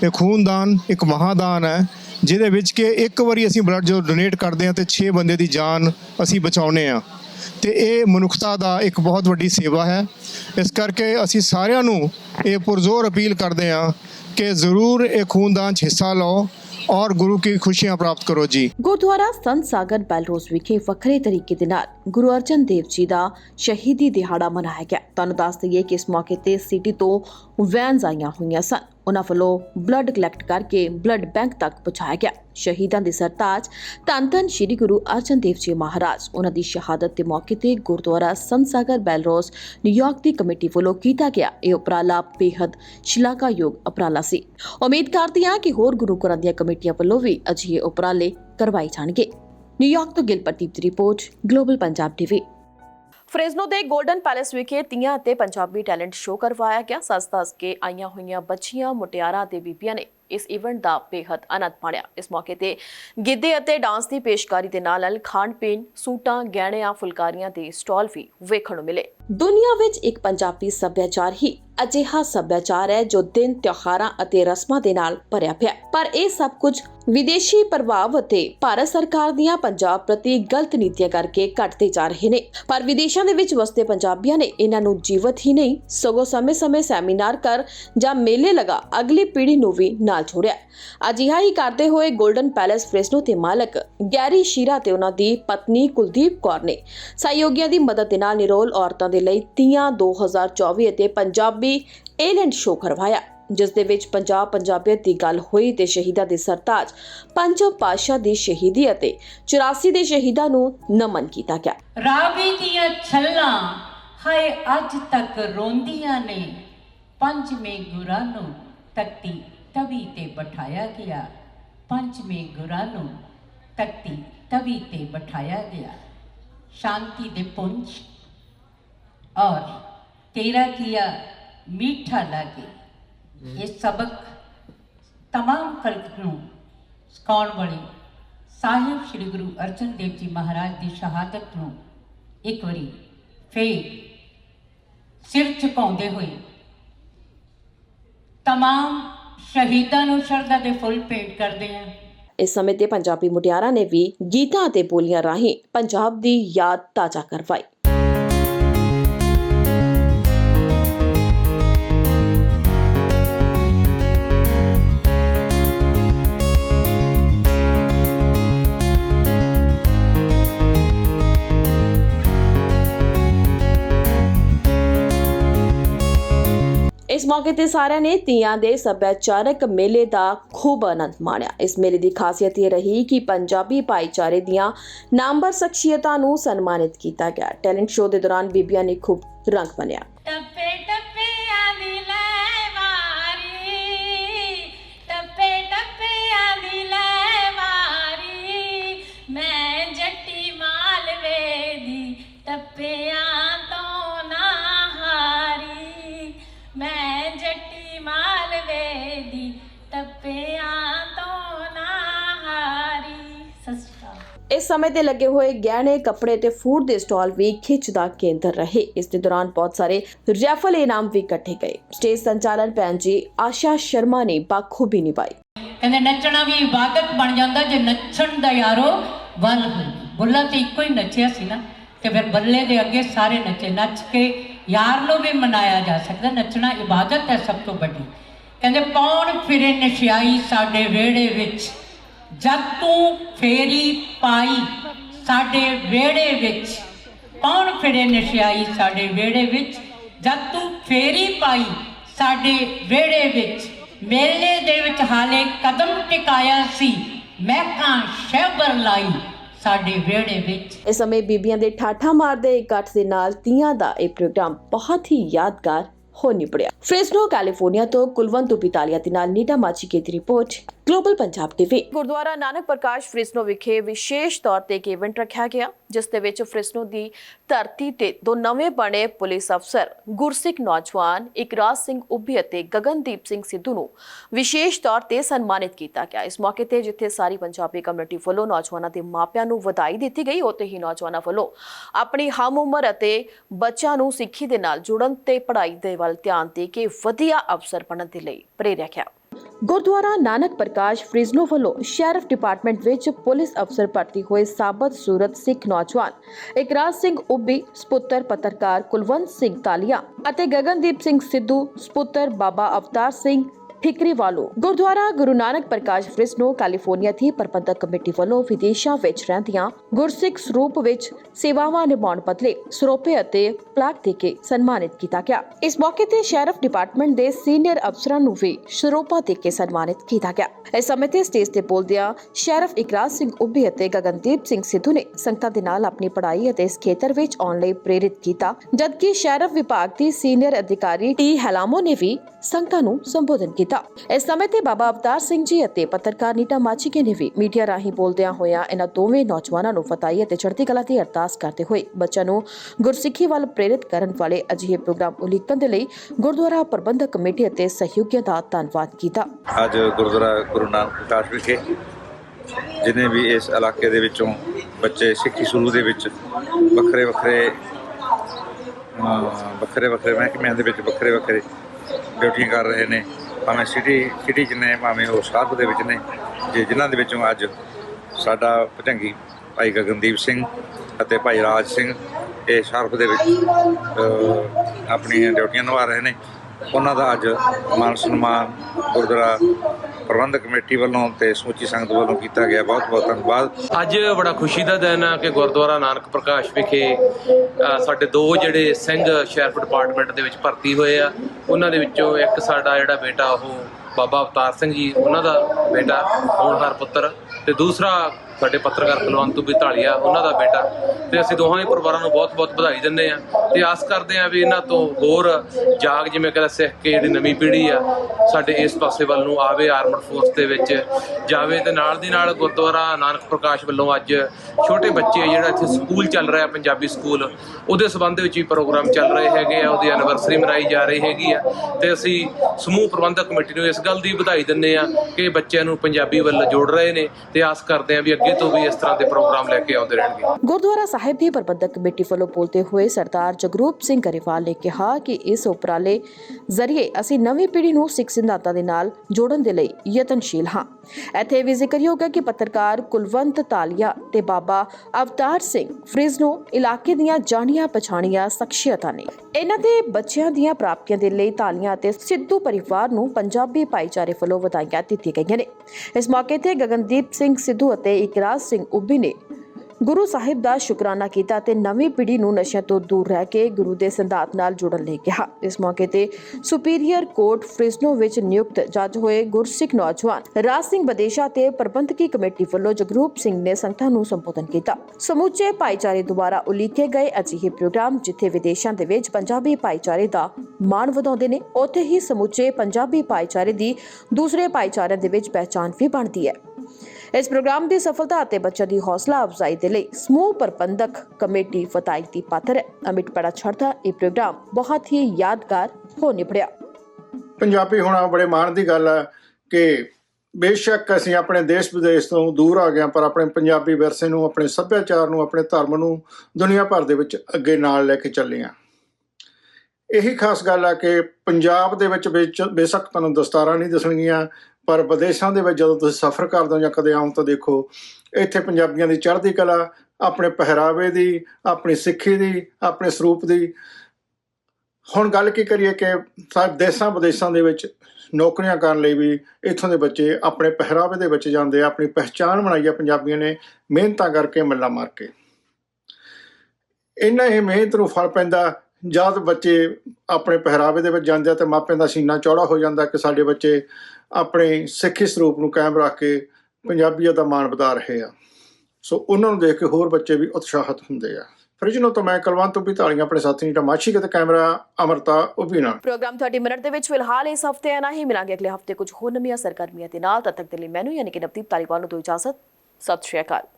ਇਹ ਖੂਨਦਾਨ ਇੱਕ ਮਹਾਦਾਨ ਹੈ ਜਿਹਦੇ ਵਿੱਚ ਕਿ ਇੱਕ ਵਾਰੀ ਅਸੀਂ ਬਲੱਡ ਜੋ ਡੋਨੇਟ ਕਰਦੇ ਹਾਂ ਤੇ 6 ਬੰਦੇ ਦੀ ਜਾਨ ਅਸੀਂ ਬਚਾਉਨੇ ਆ ਤੇ ਇਹ ਮਨੁੱਖਤਾ ਦਾ ਇੱਕ ਬਹੁਤ ਵੱਡੀ ਸੇਵਾ ਹੈ। ਇਸ ਕਰਕੇ ਅਸੀਂ ਸਾਰਿਆਂ ਨੂੰ ਇਹ ਪੁਰਜ਼ੋਰ ਅਪੀਲ ਕਰਦੇ ਹਾਂ ਕਿ ਜ਼ਰੂਰ ਇਹ ਖੂਨਦਾਨ 'ਚ ਹਿੱਸਾ ਲਓ ਔਰ ਗੁਰੂ ਕੀ ਖੁਸ਼ੀਆਂ ਪ੍ਰਾਪਤ ਕਰੋ ਜੀ। ਗੁਰਦੁਆਰਾ ਸੰਤ ਸਾਗਰ ਬੈਲਰੋਸ ਵਿਖੇ ਵੱਖਰੇ ਤਰੀਕੇ ਦੇ ਨਾਲ ਗੁਰੂ ਅਰਜਨ ਦੇਵ ਜੀ ਦਾ ਸ਼ਹੀਦੀ ਦਿਹਾੜਾ ਮਨਾਇਆ ਗਿਆ। ਤੁਹਾਨੂੰ ਦੱਸ ਦਈਏ ਕਿ ਇਸ ਮੌਕੇ ਤੇ ਸਿਟੀ ਤੋਂ ਵੈਨਸ ਆਈਆਂ ਹੋਈਆਂ ਸਨ। ਉਹਨਾਂ ਵੱਲੋਂ ਬਲੱਡ ਕਲੈਕਟ ਕਰਕੇ ਬਲੱਡ ਬੈਂਕ ਤੱਕ ਪਹੁੰਚਾਇਆ ਗਿਆ। ਸ਼ਹੀਦਾਂ ਦੇ ਸਰਤਾਜ ਧੰਨ ਧੰਨ ਸ੍ਰੀ ਗੁਰੂ ਅਰਜਨ ਦੇਵ ਜੀ ਮਹਾਰਾਜ। ਉਹਨਾਂ ਦੀ ਸ਼ਹਾਦਤ ਦੇ ਮੌਕੇ ਤੇ ਗੁਰਦੁਆਰਾ ਸੰਤ ਬੈਲਰੋਸ ਨਿਊਯਾਰਕ ਦੀ ਕਮੇਟੀ ਵੱਲੋਂ ਕੀਤਾ ਗਿਆ। ਇਹ ਉਪਰਾਲਾ ਬੇਹੱਦ ਸ਼ਲਾਘਾਯੋਗ ਉਪਰਾਲਾ ਸੀ। ਉਮੀਦ ਕਰਦੇ ਹਾਂ ਕਿ ਹੋਰ ਗੁਰੂ ਘਰਾਂ ਦੀਆਂ ਕਮੇਟੀਆਂ ਵੱਲੋਂ ਵੀ ਅਜਿਹੇ ਉਪਰਾਲੇ ਕਰਵਾਏ ਜਾਣਗੇ। ਨਿਊਯਾਰਕ ਤੋਂ ਗਿਲਪ੍ਰਦੀਪ ਦੀ report, global Punjab TV. Fresno ਦੇ 골ਡਨ ਪੈਲੇਸ ਵਿਖੇ ਤੀਆਂ ਅਤੇ ਪੰਜਾਬੀ ਟੈਲੈਂਟ ਸ਼ੋਅ ਕਰਵਾਇਆ ਗਿਆ। ਸੱਸ ਦੱਸ ਕੇ ਆਈਆਂ ਹੋਈਆਂ ਬੱਚੀਆਂ, ਮੁਟਿਆਰਾਂ ਤੇ ਬੀਬੀਆਂ ਨੇ ਇਸ ਇਵੈਂਟ ਦਾ ਬੇਹੱਦ ਆਨੰਦ ਮਾਣਿਆ। ਇਸ ਮੌਕੇ ਤੇ ਗਿੱਧੇ ਅਤੇ ਡਾਂਸ ਦੀ ਪੇਸ਼ਕਾਰੀ ਦੇ ਨਾਲ ਨਾਲ ਖਾਣ ਪੀਣ ਸੂਟਾਂ, ਗਹਿਣਿਆਂ, ਫੁਲਕਾਰੀਆਂ ਦੇ ਸਟਾਲ ਵੀ ਵੇਖਣ ਨੂੰ ਮਿਲੇ। ਦੁਨੀਆ ਵਿੱਚ ਇੱਕ ਪੰਜਾਬੀ ਸੱਭਿਆਚਾਰ ਹੀ ਅਜਿਹਾ ਸੱਭਿਆਚਾਰ ਹੈ ਜੋ ਦਿਨ ਤਿਉਹਾਰਾਂ ਅਤੇ ਰਸਮਾਂ ਦੇ ਨਾਲ ਭਰਿਆ ਪਿਆ ਪਰ ਇਹ ਸਭ ਕੁਝ ਵਿਦੇਸ਼ੀ ਪ੍ਰਭਾਵ ਅਤੇ ਭਾਰਤ ਸਰਕਾਰ ਦੀਆਂ ਪੰਜਾਬ ਪ੍ਰਤੀ ਗਲਤ ਨੀਤੀਆਂ ਕਰਕੇ ਘਟਦੇ ਜਾ ਰਹੇ ਨੇ। ਪਰ ਵਿਦੇਸ਼ਾਂ ਦੇ ਵਿੱਚ ਵਸਦੇ ਪੰਜਾਬੀਆਂ ਨੇ ਇਹਨਾਂ ਨੂੰ ਜੀਵਤ ਹੀ ਨਹੀਂ, ਸਗੋਂ ਸਮੇਂ-ਸਮੇਂ ਸੈਮੀਨਾਰ ਕਰ ਜਾਂ ਮੇਲੇ ਲਗਾ ਅਗਲੀ ਪੀੜ੍ਹੀ ਨੂੰ ਵੀ ਨਾਲ ਜੋੜਿਆ ਅਜਿਹਾ ਹੀ ਕਰਦੇ ਹੋਏ 골ਡਨ ਪੈਲੇਸ ਫ੍ਰੈਸਨੋ ਦੇ ਮਾਲਕ ਗੈਰੀ ਸ਼ੀਰਾ ਤੇ ਉਹਨਾਂ ਦੀ ਪਤਨੀ ਕੁਲਦੀਪ ਕੌਰ ਨੇ ਸਹਿਯੋਗੀਆਂ ਦੀ ਮਦਦ ਦੇ ਨਾਲ ਨਿਰੋਲ ਔਰਤਾਂ ਦੇ ਲਈ ਤੀਆਂ 2024 ਅਤੇ ਪੰਜਾਬੀ ਏਲੈਂਡ ਸ਼ੋਅ ਕਰਵਾਇਆ। ਜਿਸ ਦੇ ਵਿੱਚ ਪੰਜਾਬ ਪੰਜਾਬੀਅਤ ਦੀ ਗੱਲ ਹੋਈ ਤੇ ਸ਼ਹੀਦਾਂ ਦੇ ਸਰਤਾਜ ਪੰਜਮ ਪਾਤਸ਼ਾਹ ਦੀ ਸ਼ਹੀਦੀ ਅਤੇ 84 ਦੇ ਸ਼ਹੀਦਾਂ ਨੂੰ ਨਮਨ ਕੀਤਾ ਗਿਆ। ਰਾਵੀ ਦੀਆਂ ਛੱਲਾਂ ਹਾਏ ਅੱਜ ਤੱਕ ਰੋਂਦੀਆਂ ਨੇ। ਪੰਜਵੇਂ ਗੁਰਾਂ ਨੂੰ ਤਖਤੀ ਤਵੀ ਤੇ ਬਿਠਾਇਆ ਗਿਆ। ਪੰਜਵੇਂ ਗੁਰਾਂ ਨੂੰ ਤਖਤੀ ਤਵੀ ਤੇ ਬਿਠਾਇਆ ਗਿਆ। ਸ਼ਾਂਤੀ ਦੇ ਪੁੰਜ ਔਰ ਤੇਰਾ ਕੀਆ ਮੀਠਾ ਲਾਗੇ ਇਹ ਸਬਕ तमाम ਖਲਕ ਨੂੰ ਸਿਖਾਉਣ ਵਾਲੀ ਸਾਹਿਬ ਸ੍ਰੀ ਗੁਰੂ ਅਰਜਨ ਦੇਵ ਜੀ ਮਹਾਰਾਜ ਦੀ ਸ਼ਹਾਦਤ ਨੂੰ ਇੱਕ ਵਾਰੀ ਫੇਰ ਸਿਰ ਝੁਕਾਉਂਦੇ ਹੋਏ तमाम ਸ਼ਹੀਦਾਂ ਨੂੰ ਸ਼ਰਧਾ ਦੇ ਫੁੱਲ ਭੇਟ ਕਰਦੇ ਹਾਂ ਇਸ ਸਮੇਂ ਤੇ ਪੰਜਾਬੀ ਮੁਟਿਆਰਾਂ ਨੇ ਵੀ ਗੀਤਾਂ ਅਤੇ ਬੋਲੀਆਂ ਰਾਹੀਂ ਪੰਜਾਬ ਦੀ ਯਾਦ ਤਾਜ਼ਾ ਕਰਵਾਈ ਇਸ ਮੌਕੇ ਤੇ ਸਾਰਿਆਂ ਨੇ ਤੀਆਂ ਦੇ ਸੱਭਿਆਚਾਰਕ ਮੇਲੇ ਦਾ ਖੂਬ ਆਨੰਦ ਮਾਣਿਆ। ਇਸ ਮੇਲੇ ਦੀ ਖਾਸੀਅਤ ਇਹ ਰਹੀ ਕਿ ਪੰਜਾਬੀ ਭਾਈਚਾਰੇ ਦੀਆਂ ਨਾਮਵਰ ਸ਼ਖਸੀਅਤਾਂ ਨੂੰ ਸਨਮਾਨਿਤ ਕੀਤਾ ਗਿਆ। ਟੈਲੈਂਟ ਸ਼ੋਅ ਦੇ ਦੌਰਾਨ ਬੀਬੀਆਂ ਨੇ ਖੂਬ ਰੰਗ ਬੰਨਿਆ ਇਸ ਸਮੇਂ ਤੇ ਲੱਗੇ ਹੋਏ ਗਹਿਣੇ, ਕੱਪੜੇ ਤੇ ਫੂਡ ਦੇ ਸਟਾਲ ਵੀ ਖਿੱਚ ਦਾ ਕੇਂਦਰ ਰਹੇ। ਇਸ ਦੇ ਦੌਰਾਨ ਬਹੁਤ ਸਾਰੇ ਰੈਫਲ ਇਨਾਮ ਵੀ ਇਕੱਠੇ ਗਏ। ਸਟੇਜ ਸੰਚਾਲਨ ਭੈਣ ਜੀ ਆਸ਼ਾ ਸ਼ਰਮਾ ਨੇ ਬਾਖੂਬੀ ਨਿਭਾਈ। ਕਹਿੰਦੇ ਨੱਚਣਾ ਵੀ ਇਬਾਦਤ ਬਣ ਜਾਂਦਾ, ਜੇ ਨੱਚਣ ਦਾ ਯਾਰੋ ਵੱਲ ਬੁੱਲਾ ਤੇ ਇੱਕੋ ਹੀ ਨੱਚਿਆ ਸੀ ਨਾ, ਤੇ ਫਿਰ ਬੱਲੇ ਦੇ ਅੱਗੇ ਸਾਰੇ ਨੱਚੇ। ਨੱਚ ਕੇ ਯਾਰ ਨੂੰ ਵੀ ਮਨਾਇਆ ਜਾ ਸਕਦਾ, ਨੱਚਣਾ ਇਬਾਦਤ ਹੈ ਸਭ ਤੋਂ ਵੱਡੀ। ਕਹਿੰਦੇ ਪੌਣ ਫਿਰੇ ਨਸ਼ਿਆਈ ਸਾਡੇ ਵਿਹੜੇ ਵਿੱਚ? ਜਦ ਤੂੰ ਫੇਰੀ ਪਾਈ ਸਾਡੇ ਵਿਹੜੇ ਵਿੱਚ ਪੌਣ ਫਿਰੇ ਨਸ਼ਿਆਈ ਸਾਡੇ ਵਿਹੜੇ ਵਿੱਚ? ਜਦ ਤੂੰ ਫੇਰੀ ਪਾਈ ਸਾਡੇ ਵਿਹੜੇ ਵਿੱਚ, ਮੇਲੇ ਦੇ ਵਿੱਚ ਹਾਲੇ ਕਦਮ ਟਿਕਾਇਆ ਸੀ ਮੈਂ ਸ਼ਹਿਬਰ ਲਾਈ ਸਾਡੇ ਵਿਹੜੇ ਵਿੱਚ। ਇਸ ਸਮੇਂ ਬੀਬੀਆਂ ਦੇ ਠਾਠਾ ਮਾਰਦੇ ਇਕੱਠ ਦੇ ਨਾਲ ਤੀਆਂ ਦਾ ਇਹ ਪ੍ਰੋਗਰਾਮ ਬਹੁਤ ਹੀ ਯਾਦਗਾਰ ਹੋ ਨਿਬੜਿਆ ਫ੍ਰੈਸਨੋ ਕੈਲੀਫੋਰਨੀਆ ਤੋਂ ਕੁਲਵੰਤ ਉਪਿਤਾਲੀਆ ਦੇ ਨਾਲ ਨੀਟਾ ਮਾਚੀ ਦੀ report, global Punjab TV. Gurdwara Nanak Prakash Fresno ਵਿਖੇ ਵਿਸ਼ੇਸ਼ ਤੌਰ ਤੇ ਇੱਕ ਇਵੈਂਟ ਰੱਖਿਆ ਗਿਆ। ਜਿਸ ਦੇ ਵਿੱਚ ਫ੍ਰਿਸਨੋ ਦੀ ਧਰਤੀ ਤੇ ਦੋ ਨਵੇਂ ਬਣੇ ਪੁਲਿਸ ਅਫਸਰ, ਗੁਰਸਿੱਖ ਨੌਜਵਾਨ ਇਕਰਾਜ ਸਿੰਘ ਉੱਭੀ ਅਤੇ ਗਗਨਦੀਪ ਸਿੰਘ ਸਿੱਧੂ ਨੂੰ ਵਿਸ਼ੇਸ਼ ਤੌਰ ਤੇ ਸਨਮਾਨਿਤ ਕੀਤਾ ਗਿਆ। ਇਸ ਮੌਕੇ ਤੇ ਜਿੱਥੇ ਸਾਰੀ ਪੰਜਾਬੀ ਕਮਿਊਨਿਟੀ ਵੱਲੋਂ ਨੌਜਵਾਨਾਂ ਦੇ ਮਾਪਿਆਂ ਨੂੰ ਵਧਾਈ ਦਿੱਤੀ ਗਈ, ਉੱਥੇ ਹੀ ਨੌਜਵਾਨਾਂ ਵੱਲੋਂ ਆਪਣੀ ਹਮ ਉਮਰ ਅਤੇ ਬੱਚਿਆਂ ਨੂੰ ਸਿੱਖੀ ਦੇ ਨਾਲ ਜੁੜਨ ਤੇ ਪੜ੍ਹਾਈ ਦੇ ਵੱਲ ਧਿਆਨ ਦੇ ਕੇ ਵਧੀਆ ਅਫਸਰ ਬਣਨ ਦੇ ਲਈ ਪ੍ਰੇਰਿਆ ਗਿਆ ਗੁਰਦੁਆਰਾ ਨਾਨਕ ਪ੍ਰਕਾਸ਼ ਫ੍ਰਿਜ਼ਨੋ ਵੱਲੋਂ ਸ਼ੈਰਿਫ ਡਿਪਾਰਟਮੈਂਟ ਵਿੱਚ ਪੁਲਿਸ ਅਫਸਰ ਭਰਤੀ ਹੋਏ ਸਾਬਤ ਸੂਰਤ ਸਿੱਖ ਨੌਜਵਾਨ, ਇਕਰਾਜ ਸਿੰਘ ਉੱਬੀ, ਸਪੁੱਤਰ ਪੱਤਰਕਾਰ ਕੁਲਵੰਤ ਸਿੰਘ ਤਾਲੀਆ ਅਤੇ ਗਗਨਦੀਪ ਸਿੰਘ ਸਿੱਧੂ, ਸਪੁੱਤਰ ਬਾਬਾ ਅਵਤਾਰ ਸਿੰਘ ਠਿਕਰੀ ਵਾਲੋ ਗੁਰਦੁਆਰਾ ਗੁਰੂ ਨਾਨਕ ਪ੍ਰਕਾਸ਼ ਫ੍ਰਿਸਨੋ ਕੈਲੀਫੋਰਨੀਆ ਦੀ ਪ੍ਰਬੰਧਕ ਕਮੇਟੀ ਵੱਲੋਂ ਵਿਦੇਸ਼ਾਂ ਵਿੱਚ ਰਹਿੰਦੀਆਂ ਗੁਰਸਿੱਖ ਸਰੂਪ ਵਿੱਚ ਸੇਵਾਵਾਂ ਨਿਭਾਉਣ ਬਦਲੇ ਸਰੋਪੇ ਅਤੇ ਪਲਾਕ ਦੇ ਕੇ ਸਨਮਾਨਿਤ ਕੀਤਾ ਗਿਆ। ਇਸ ਮੌਕੇ ਤੇ ਸ਼ੈਰਿਫ ਡਿਪਾਰਟਮੈਂਟ ਦੇ ਸੀਨੀਅਰ ਅਫਸਰਾਂ ਨੂੰ ਵੀ ਸਰੋਪਾ ਦੇ ਕੇ ਸਨਮਾਨਿਤ ਕੀਤਾ ਗਿਆ। ਇਸ ਸਮੇਂ ਤੇ ਸਟੇਜ ਤੇ ਬੋਲਦਿਆਂ ਸ਼ੈਰਿਫ ਇਕਰਾਜ ਸਿੰਘ ਉੱਭੀ ਅਤੇ ਗਗਨਦੀਪ ਸਿੰਘ ਸਿੱਧੂ ਨੇ ਸੰਗਤਾਂ ਦੇ ਨਾਲ ਆਪਣੀ ਪੜ੍ਹਾਈ ਅਤੇ ਇਸ ਖੇਤਰ ਵਿੱਚ ਆਉਣ ਲਈ ਪ੍ਰੇਰਿਤ ਕੀਤਾ। ਜਦਕਿ ਸ਼ੈਰਿਫ ਵਿਭਾਗ ਦੀ ਸੀਨੀਅਰ ਅਧਿਕਾਰੀ ਟੀ ਹੈਲਾਮੋ ਨੇ ਵੀ ਸੰਗਤਾਂ ਨੂੰ ਸੰਬੋਧਨ ਕੀਤਾ। ਇਸ ਸਮੇਂ ਤੇ ਬਾਬਾ ਅਵਤਾਰ ਸਿੰਘ ਜੀ ਅਤੇ ਪੱਤਰਕਾਰ ਨੀਟਾ ਮਾਚੀਕੇ ਨੇ ਵੀ ਮੀਡੀਆ ਰਾਹੀਂ ਬੋਲਦਿਆਂ ਹੋਇਆਂ ਇਹਨਾਂ ਦੋਵੇਂ ਨੌਜਵਾਨਾਂ ਨੂੰ ਫਤਾਈ ਅਤੇ ਚੜ੍ਹਦੀ ਕਲਾ ਦੀ ਅਰਦਾਸ ਕਰਦੇ ਹੋਏ ਬੱਚਿਆਂ ਨੂੰ ਗੁਰਸਿੱਖੀ ਵੱਲ ਪ੍ਰੇਰਿਤ ਕਰਨ ਵਾਲੇ ਅਜਿਹੇ ਪ੍ਰੋਗਰਾਮ ਉਲੀਕਣ ਦੇ ਲਈ ਗੁਰਦੁਆਰਾ ਪ੍ਰਬੰਧਕ ਕਮੇਟੀ ਅਤੇ ਸਹਿਯੋਗੀਆਂ ਦਾ ਧੰਨਵਾਦ ਕੀਤਾ। ਅੱਜ ਗੁਰਦੁਆਰਾ ਗੁਰੂ ਨਾਨਕ ਪ੍ਰਕਾਸ਼ ਵਿਖੇ, ਜਿਨੇ ਵੀ ਇਸ ਇਲਾਕੇ ਦੇ ਵਿੱਚੋਂ ਬੱਚੇ ਸਿੱਖੀ ਸ਼ੁਰੂ ਦੇ ਵਿੱਚ ਵੱਖਰੇ ਵੱਖਰੇ ਵੱਖਰੇ ਵੱਖਰੇ ਮਹਿਕਮਿਆਂ ਦੇ ਵਿੱਚ ਵੱਖਰੇ ਵੱਖਰੇ ਡਿਊਟੀਆਂ ਕਰ ਰਹੇ ਨੇ। ਭਾਵੇਂ ਸਿਟੀ ਸਿਟੀ 'ਚ ਨੇ ਭਾਵੇਂ ਉਹ ਸ਼ਾਹਪੁਰ ਦੇ ਵਿੱਚ ਨੇ, ਜੇ ਜਿਨ੍ਹਾਂ ਦੇ ਵਿੱਚੋਂ ਅੱਜ ਸਾਡਾ ਭਜੰਗੀ ਭਾਈ ਗਗਨਦੀਪ ਸਿੰਘ ਅਤੇ ਭਾਈ ਰਾਜ ਸਿੰਘ, ਇਹ ਸ਼ਰਫ ਦੇ ਵਿੱਚ ਆਪਣੀਆਂ ਡਿਊਟੀਆਂ ਨਿਭਾ ਰਹੇ ਨੇ। ਉਹਨਾਂ ਦਾ ਅੱਜ ਮਾਨ ਸਨਮਾਨ ਗੁਰਦੁਆਰਾ ਪ੍ਰਬੰਧਕ ਕਮੇਟੀ ਵੱਲੋਂ ਤੇ ਸਮੁੱਚੀ ਸੰਗਤ ਵੱਲੋਂ ਕੀਤਾ ਗਿਆ। ਬਹੁਤ ਬਹੁਤ ਧੰਨਵਾਦ। ਅੱਜ ਬੜਾ ਖੁਸ਼ੀ ਦਾ ਦਿਨ ਆ ਕਿ ਗੁਰਦੁਆਰਾ ਨਾਨਕ ਪ੍ਰਕਾਸ਼ ਵਿਖੇ ਸਾਡੇ ਦੋ ਜਿਹੜੇ ਸਿੰਘ ਸ਼ੈਰਫ ਡਿਪਾਰਟਮੈਂਟ ਦੇ ਵਿੱਚ ਭਰਤੀ ਹੋਏ ਆ, ਉਹਨਾਂ ਦੇ ਵਿੱਚੋਂ ਇੱਕ ਸਾਡਾ ਜਿਹੜਾ ਬੇਟਾ, ਉਹ ਬਾਬਾ ਅਵਤਾਰ ਸਿੰਘ ਜੀ, ਉਹਨਾਂ ਦਾ ਬੇਟਾ ਹੋਣਹਾਰ ਪੁੱਤਰ ਤੇ ਦੂਸਰਾ ਸਾਡੇ ਪੱਤਰਕਾਰ ਕੁਲਵੰਤ ਵੀ ਢਾਲੀਆ ਉਹਨਾਂ ਦਾ ਬੇਟਾ। ਤੇ ਅਸੀਂ ਦੋਹਾਂ ਹੀ ਪਰਿਵਾਰਾਂ ਨੂੰ ਬਹੁਤ-ਬਹੁਤ ਵਧਾਈ ਦਿੰਦੇ ਆ ਤੇ ਆਸ ਕਰਦੇ ਆ ਵੀ ਇਹਨਾਂ ਤੋਂ ਹੋਰ ਜਾਗ, ਜਿਵੇਂ ਕਹਿੰਦਾ ਸਿੱਖ ਕੇ ਜਿਹੜੀ ਨਵੀਂ ਪੀੜ੍ਹੀ ਆ, ਸਾਡੇ ਇਸ ਪਾਸੇ ਵੱਲ ਨੂੰ ਆਵੇ ਆਰਮਡ ਫੋਰਸ ਦੇ ਵਿੱਚ ਜਾਵੇ। ਤੇ ਨਾਲ ਦੀ ਨਾਲ ਗੁਰਦੁਆਰਾ ਨਾਨਕ ਪ੍ਰਕਾਸ਼ ਵੱਲੋਂ ਅੱਜ ਛੋਟੇ ਬੱਚੇ ਜਿਹੜਾ ਇੱਥੇ ਸਕੂਲ ਚੱਲ ਰਿਹਾ, ਪੰਜਾਬੀ ਸਕੂਲ। ਉਹਦੇ ਸਬੰਧ ਵਿੱਚ ਵੀ ਪ੍ਰੋਗਰਾਮ ਚੱਲ ਰਹੇ ਹੈਗੇ ਆ, ਉਹਦੀ ਐਨੀਵਰਸਰੀ ਮਨਾਈ ਜਾ ਰਹੀ ਹੈਗੀ ਆ। ਤੇ ਅਸੀਂ ਸਮੂਹ ਪ੍ਰਬੰਧਕ ਕਮੇਟੀ ਨੂੰ ਇਸ ਗੱਲ ਦੀ ਵਧਾਈ ਦਿੰਦੇ ਆ ਕਿ ਬੱਚਿਆਂ ਨੂੰ ਪੰਜਾਬੀ ਵੱਲ ਜੋੜ ਰਹੇ ਨੇ। ਤੇ ਆਸ ਕਰਦੇ ਆ ਵੀ ਅੱਗੇ ਤੋਂ ਵੀ ਇਸ ਤਰ੍ਹਾਂ ਦੇ ਪ੍ਰੋਗਰਾਮ ਲੈ ਕੇ ਆਉਂਦੇ ਰਹਿਣਗੇ। ਗੁਰਦੁਆਰਾ ਸਾਹਿਬ ਦੀ ਪ੍ਰਬੰਧਕ ਕਮੇਟੀ ਵੱਲੋਂ ਬੋਲਦੇ ਹੋਏ ਸਰਦਾਰ ਜਗਰੂਪ ਸਿੰਘ ਗਰੇਵਾਲ ਨੇ ਕਿਹਾ ਕਿ ਇਸ ਉਪਰਾਲੇ ਜ਼ਰੀਏ ਅਸੀਂ ਨਵੀਂ ਪੀੜ੍ਹੀ ਨੂੰ ਸਿੱਖ ਸਿਧਾਂਤਾਂ ਦੇ ਨਾਲ ਜੋੜਨ ਦੇ ਲਈ ਯਤਨਸ਼ੀਲ ਹਾਂ। ਇੱਥੇ ਵੀ ਜ਼ਿਕਰਯੋਗ ਹੈ ਕਿ ਪੱਤਰਕਾਰ ਕੁਲਵੰਤ ਤਾਲੀਆ ਤੇ ਬਾਬਾ ਅਵਤਾਰ ਸਿੰਘ ਫ੍ਰਿਜ਼ਨੋ ਇਲਾਕੇ ਦੀਆਂ ਜਾਣੀਆਂ ਪਛਾਣੀਆਂ ਸ਼ਖਸੀਅਤਾਂ ਨੇ। ਇਹਨਾਂ ਦੇ ਬੱਚਿਆਂ ਦੀਆਂ ਪ੍ਰਾਪਤੀਆਂ ਦੇ ਲਈ ਤਾਲੀਆਂ ਅਤੇ ਸਿੱਧੂ ਪਰਿਵਾਰ ਨੂੰ ਪੰਜਾਬੀ ਭਾਈਚਾਰੇ ਵੱਲੋਂ ਵਧਾਈਆਂ ਦਿੱਤੀਆਂ ਗਈਆਂ ਨੇ। ਇਸ ਮੌਕੇ ਤੇ ਗਗਨਦੀਪ ਸਿੰਘ ਸਿੱਧੂ ਅਤੇ ਇਕਰਾਜ ਸਿੰਘ ਉੱਬੀ ਨੇ ਗੁਰੂ ਸਾਹਿਬ ਦਾ ਸ਼ੁਕਰਾਨਾ ਕੀਤਾ ਤੇ ਨਵੀਂ ਪੀੜ੍ਹੀ ਨੂੰ ਨਸ਼ਿਆਂ ਤੋਂ ਦੂਰ ਰਹਿ ਕੇ ਗੁਰੂ ਦੇ ਸਿਧਾਂਤ ਨਾਲ ਜੁੜਨ ਲਈ ਕਿਹਾ। ਇਸ ਮੌਕੇ ਤੇ ਸੁਪੀਰੀਅਰ ਕੋਰਟ ਫ੍ਰਿਜ਼ਨੋ ਵਿੱਚ ਨਿਯੁਕਤ ਜੱਜ ਹੋਏ ਗੁਰਸਿੱਖ ਨੌਜਵਾਨ ਰਾਜ ਸਿੰਘ ਬਦੇਸ਼ਾ ਤੇ ਪ੍ਰਬੰਧਕੀ ਕਮੇਟੀ ਵੱਲੋਂ ਜਗਰੂਪ ਸਿੰਘ ਨੇ ਸੰਗਤਾਂ ਨੂੰ ਸੰਬੋਧਨ ਕੀਤਾ। ਸਮੁੱਚੇ ਭਾਈਚਾਰੇ ਦੁਆਰਾ ਉਲੀਕੇ ਗਏ ਅਜਿਹੇ ਪ੍ਰੋਗਰਾਮ ਜਿੱਥੇ ਵਿਦੇਸ਼ਾਂ ਦੇ ਵਿੱਚ ਪੰਜਾਬੀ ਭਾਈਚਾਰੇ ਦਾ ਮਾਣ ਵਧਾਉਂਦੇ ਨੇ, ਉੱਥੇ ਹੀ ਸਮੁੱਚੇ ਪੰਜਾਬੀ ਭਾਈਚਾਰੇ ਦੀ ਦੂਸਰੇ ਭਾਈਚਾਰਿਆਂ ਦੇ ਵਿੱਚ ਪਹਿਚਾਣ ਵੀ ਬਣਦੀ ਹੈ। ਇਸ ਪ੍ਰੋਗਰਾਮ ਦੀ ਸਫਲਤਾ ਅਤੇ ਬੱਚਿਆਂ ਦੀ ਹੌਸਲਾ ਅਫਜ਼ਾਈ ਦੇ ਲਈ ਸਮੂਹ ਪ੍ਰਬੰਧਕ ਕਮੇਟੀ ਫਤਾਈ ਦੀ ਪਾਤਰ ਹੈ। ਅਮਿਤ ਪੜਾ ਛੜਦਾ ਇਹ ਪ੍ਰੋਗਰਾਮ। ਬਹੁਤ ਹੀ ਯਾਦਗਾਰ ਹੋ ਨਿਬੜਿਆ ਪੰਜਾਬੀ ਹੋਣਾ ਬੜੇ ਮਾਣ ਦੀ ਗੱਲ ਹੈ ਕਿ ਬੇਸ਼ੱਕ ਅਸੀਂ ਆਪਣੇ ਦੇਸ਼ ਵਿਦੇਸ਼ ਤੋਂ ਦੂਰ ਆ ਗਏ ਪਰ ਆਪਣੇ ਪੰਜਾਬੀ ਵਿਰਸੇ ਨੂੰ, ਆਪਣੇ ਸੱਭਿਆਚਾਰ ਨੂੰ, ਆਪਣੇ ਧਰਮ ਨੂੰ ਦੁਨੀਆ ਭਰ ਦੇ ਵਿੱਚ ਅੱਗੇ ਨਾਲ ਲੈ ਕੇ ਚੱਲੇ ਹਾਂ। ਇਹੀ ਖਾਸ ਗੱਲ ਆ ਕਿ ਪੰਜਾਬ ਦੇ ਵਿੱਚ ਵਿੱਚ ਬੇਸ਼ੱਕ ਤੁਹਾਨੂੰ ਦਸਤਾਰਾਂ ਨਹੀਂ ਦਿਸਣਗੀਆਂ ਪਰ ਵਿਦੇਸ਼ਾਂ ਦੇ ਵਿੱਚ ਜਦੋਂ ਤੁਸੀਂ ਸਫ਼ਰ ਕਰਦੇ ਹੋ ਜਾਂ ਕਦੇ ਆਉਂ ਤਾਂ ਦੇਖੋ, ਇੱਥੇ ਪੰਜਾਬੀਆਂ ਦੀ ਚੜ੍ਹਦੀ ਕਲਾ, ਆਪਣੇ ਪਹਿਰਾਵੇ ਦੀ, ਆਪਣੀ ਸਿੱਖੀ ਦੀ, ਆਪਣੇ ਸਰੂਪ ਦੀ। ਹੁਣ ਗੱਲ ਕੀ ਕਰੀਏ ਕਿ ਸਾਰੇ ਦੇਸ਼ਾਂ ਵਿਦੇਸ਼ਾਂ ਦੇ ਵਿੱਚ ਨੌਕਰੀਆਂ ਕਰਨ ਲਈ ਵੀ ਇੱਥੋਂ ਦੇ ਬੱਚੇ ਆਪਣੇ ਪਹਿਰਾਵੇ ਦੇ ਵਿੱਚ ਜਾਂਦੇ ਆ, ਆਪਣੀ ਪਹਿਚਾਣ ਬਣਾਈ ਆ ਪੰਜਾਬੀਆਂ ਨੇ ਮਿਹਨਤਾਂ ਕਰਕੇ ਮੱਲਾ ਮਾਰ ਕੇ। ਇਹਨਾਂ ਹੀ ਮਿਹਨਤ ਨੂੰ ਫਲ ਪੈਂਦਾ, ਜਦ ਬੱਚੇ ਆਪਣੇ ਪਹਿਰਾਵੇ ਦੇ ਵਿੱਚ ਜਾਂਦੇ ਆ ਤੇ ਮਾਪਿਆਂ ਦਾ ਸੀਨਾ ਚੌੜਾ ਹੋ ਜਾਂਦਾ ਕਿ ਸਾਡੇ ਬੱਚੇ ਆਪਣੇ ਸਿੱਖੀ ਸਰੂਪ ਨੂੰ ਕਾਇਮ ਰੱਖ ਕੇ ਪੰਜਾਬੀਅਤ ਦਾ ਮਾਣ ਵਧਾ ਰਹੇ ਆ। ਸੋ ਉਹਨਾਂ ਨੂੰ ਦੇਖ ਕੇ ਹੋਰ ਬੱਚੇ ਵੀ ਉਤਸ਼ਾਹਿਤ ਹੁੰਦੇ ਆ। ਫਰਿਜਨੋ ਤੋਂ ਮੈਂ ਕਲਵੰਤ ਉਪੀ ਧਾਲੀਆਂ ਆਪਣੇ ਸਾਥੀ ਨੀਟਾ ਮਾਛੀ ਤੇ ਕੈਮਰਾ ਅਮਰਤਾ ਉਬੀ ਨਾਲ। ਪ੍ਰੋਗਰਾਮ 30 ਮਿੰਟ ਦੇ ਵਿੱਚ ਫਿਲਹਾਲ ਇਸ ਹਫ਼ਤੇ ਆਣਾ ਹੀ ਮਿਲਾਂਗੇ। ਅਗਲੇ ਹਫ਼ਤੇ ਕੁਝ ਹੋਰ ਨਵੀਆਂ ਸਰਗਰਮੀਆਂ ਦੇ ਨਾਲ, ਤਦ ਤੱਕ ਦੇ ਲਈ ਮੈਨੂੰ ਯਾਨੀ ਕਿ ਨਵਦੀਪ ਤਾਲੀਵਾਲ ਨੂੰ ਦੋ ਇਜਾਜ਼ਤ। ਸਤਿ ਸ਼੍ਰੀ ਅਕਾਲ।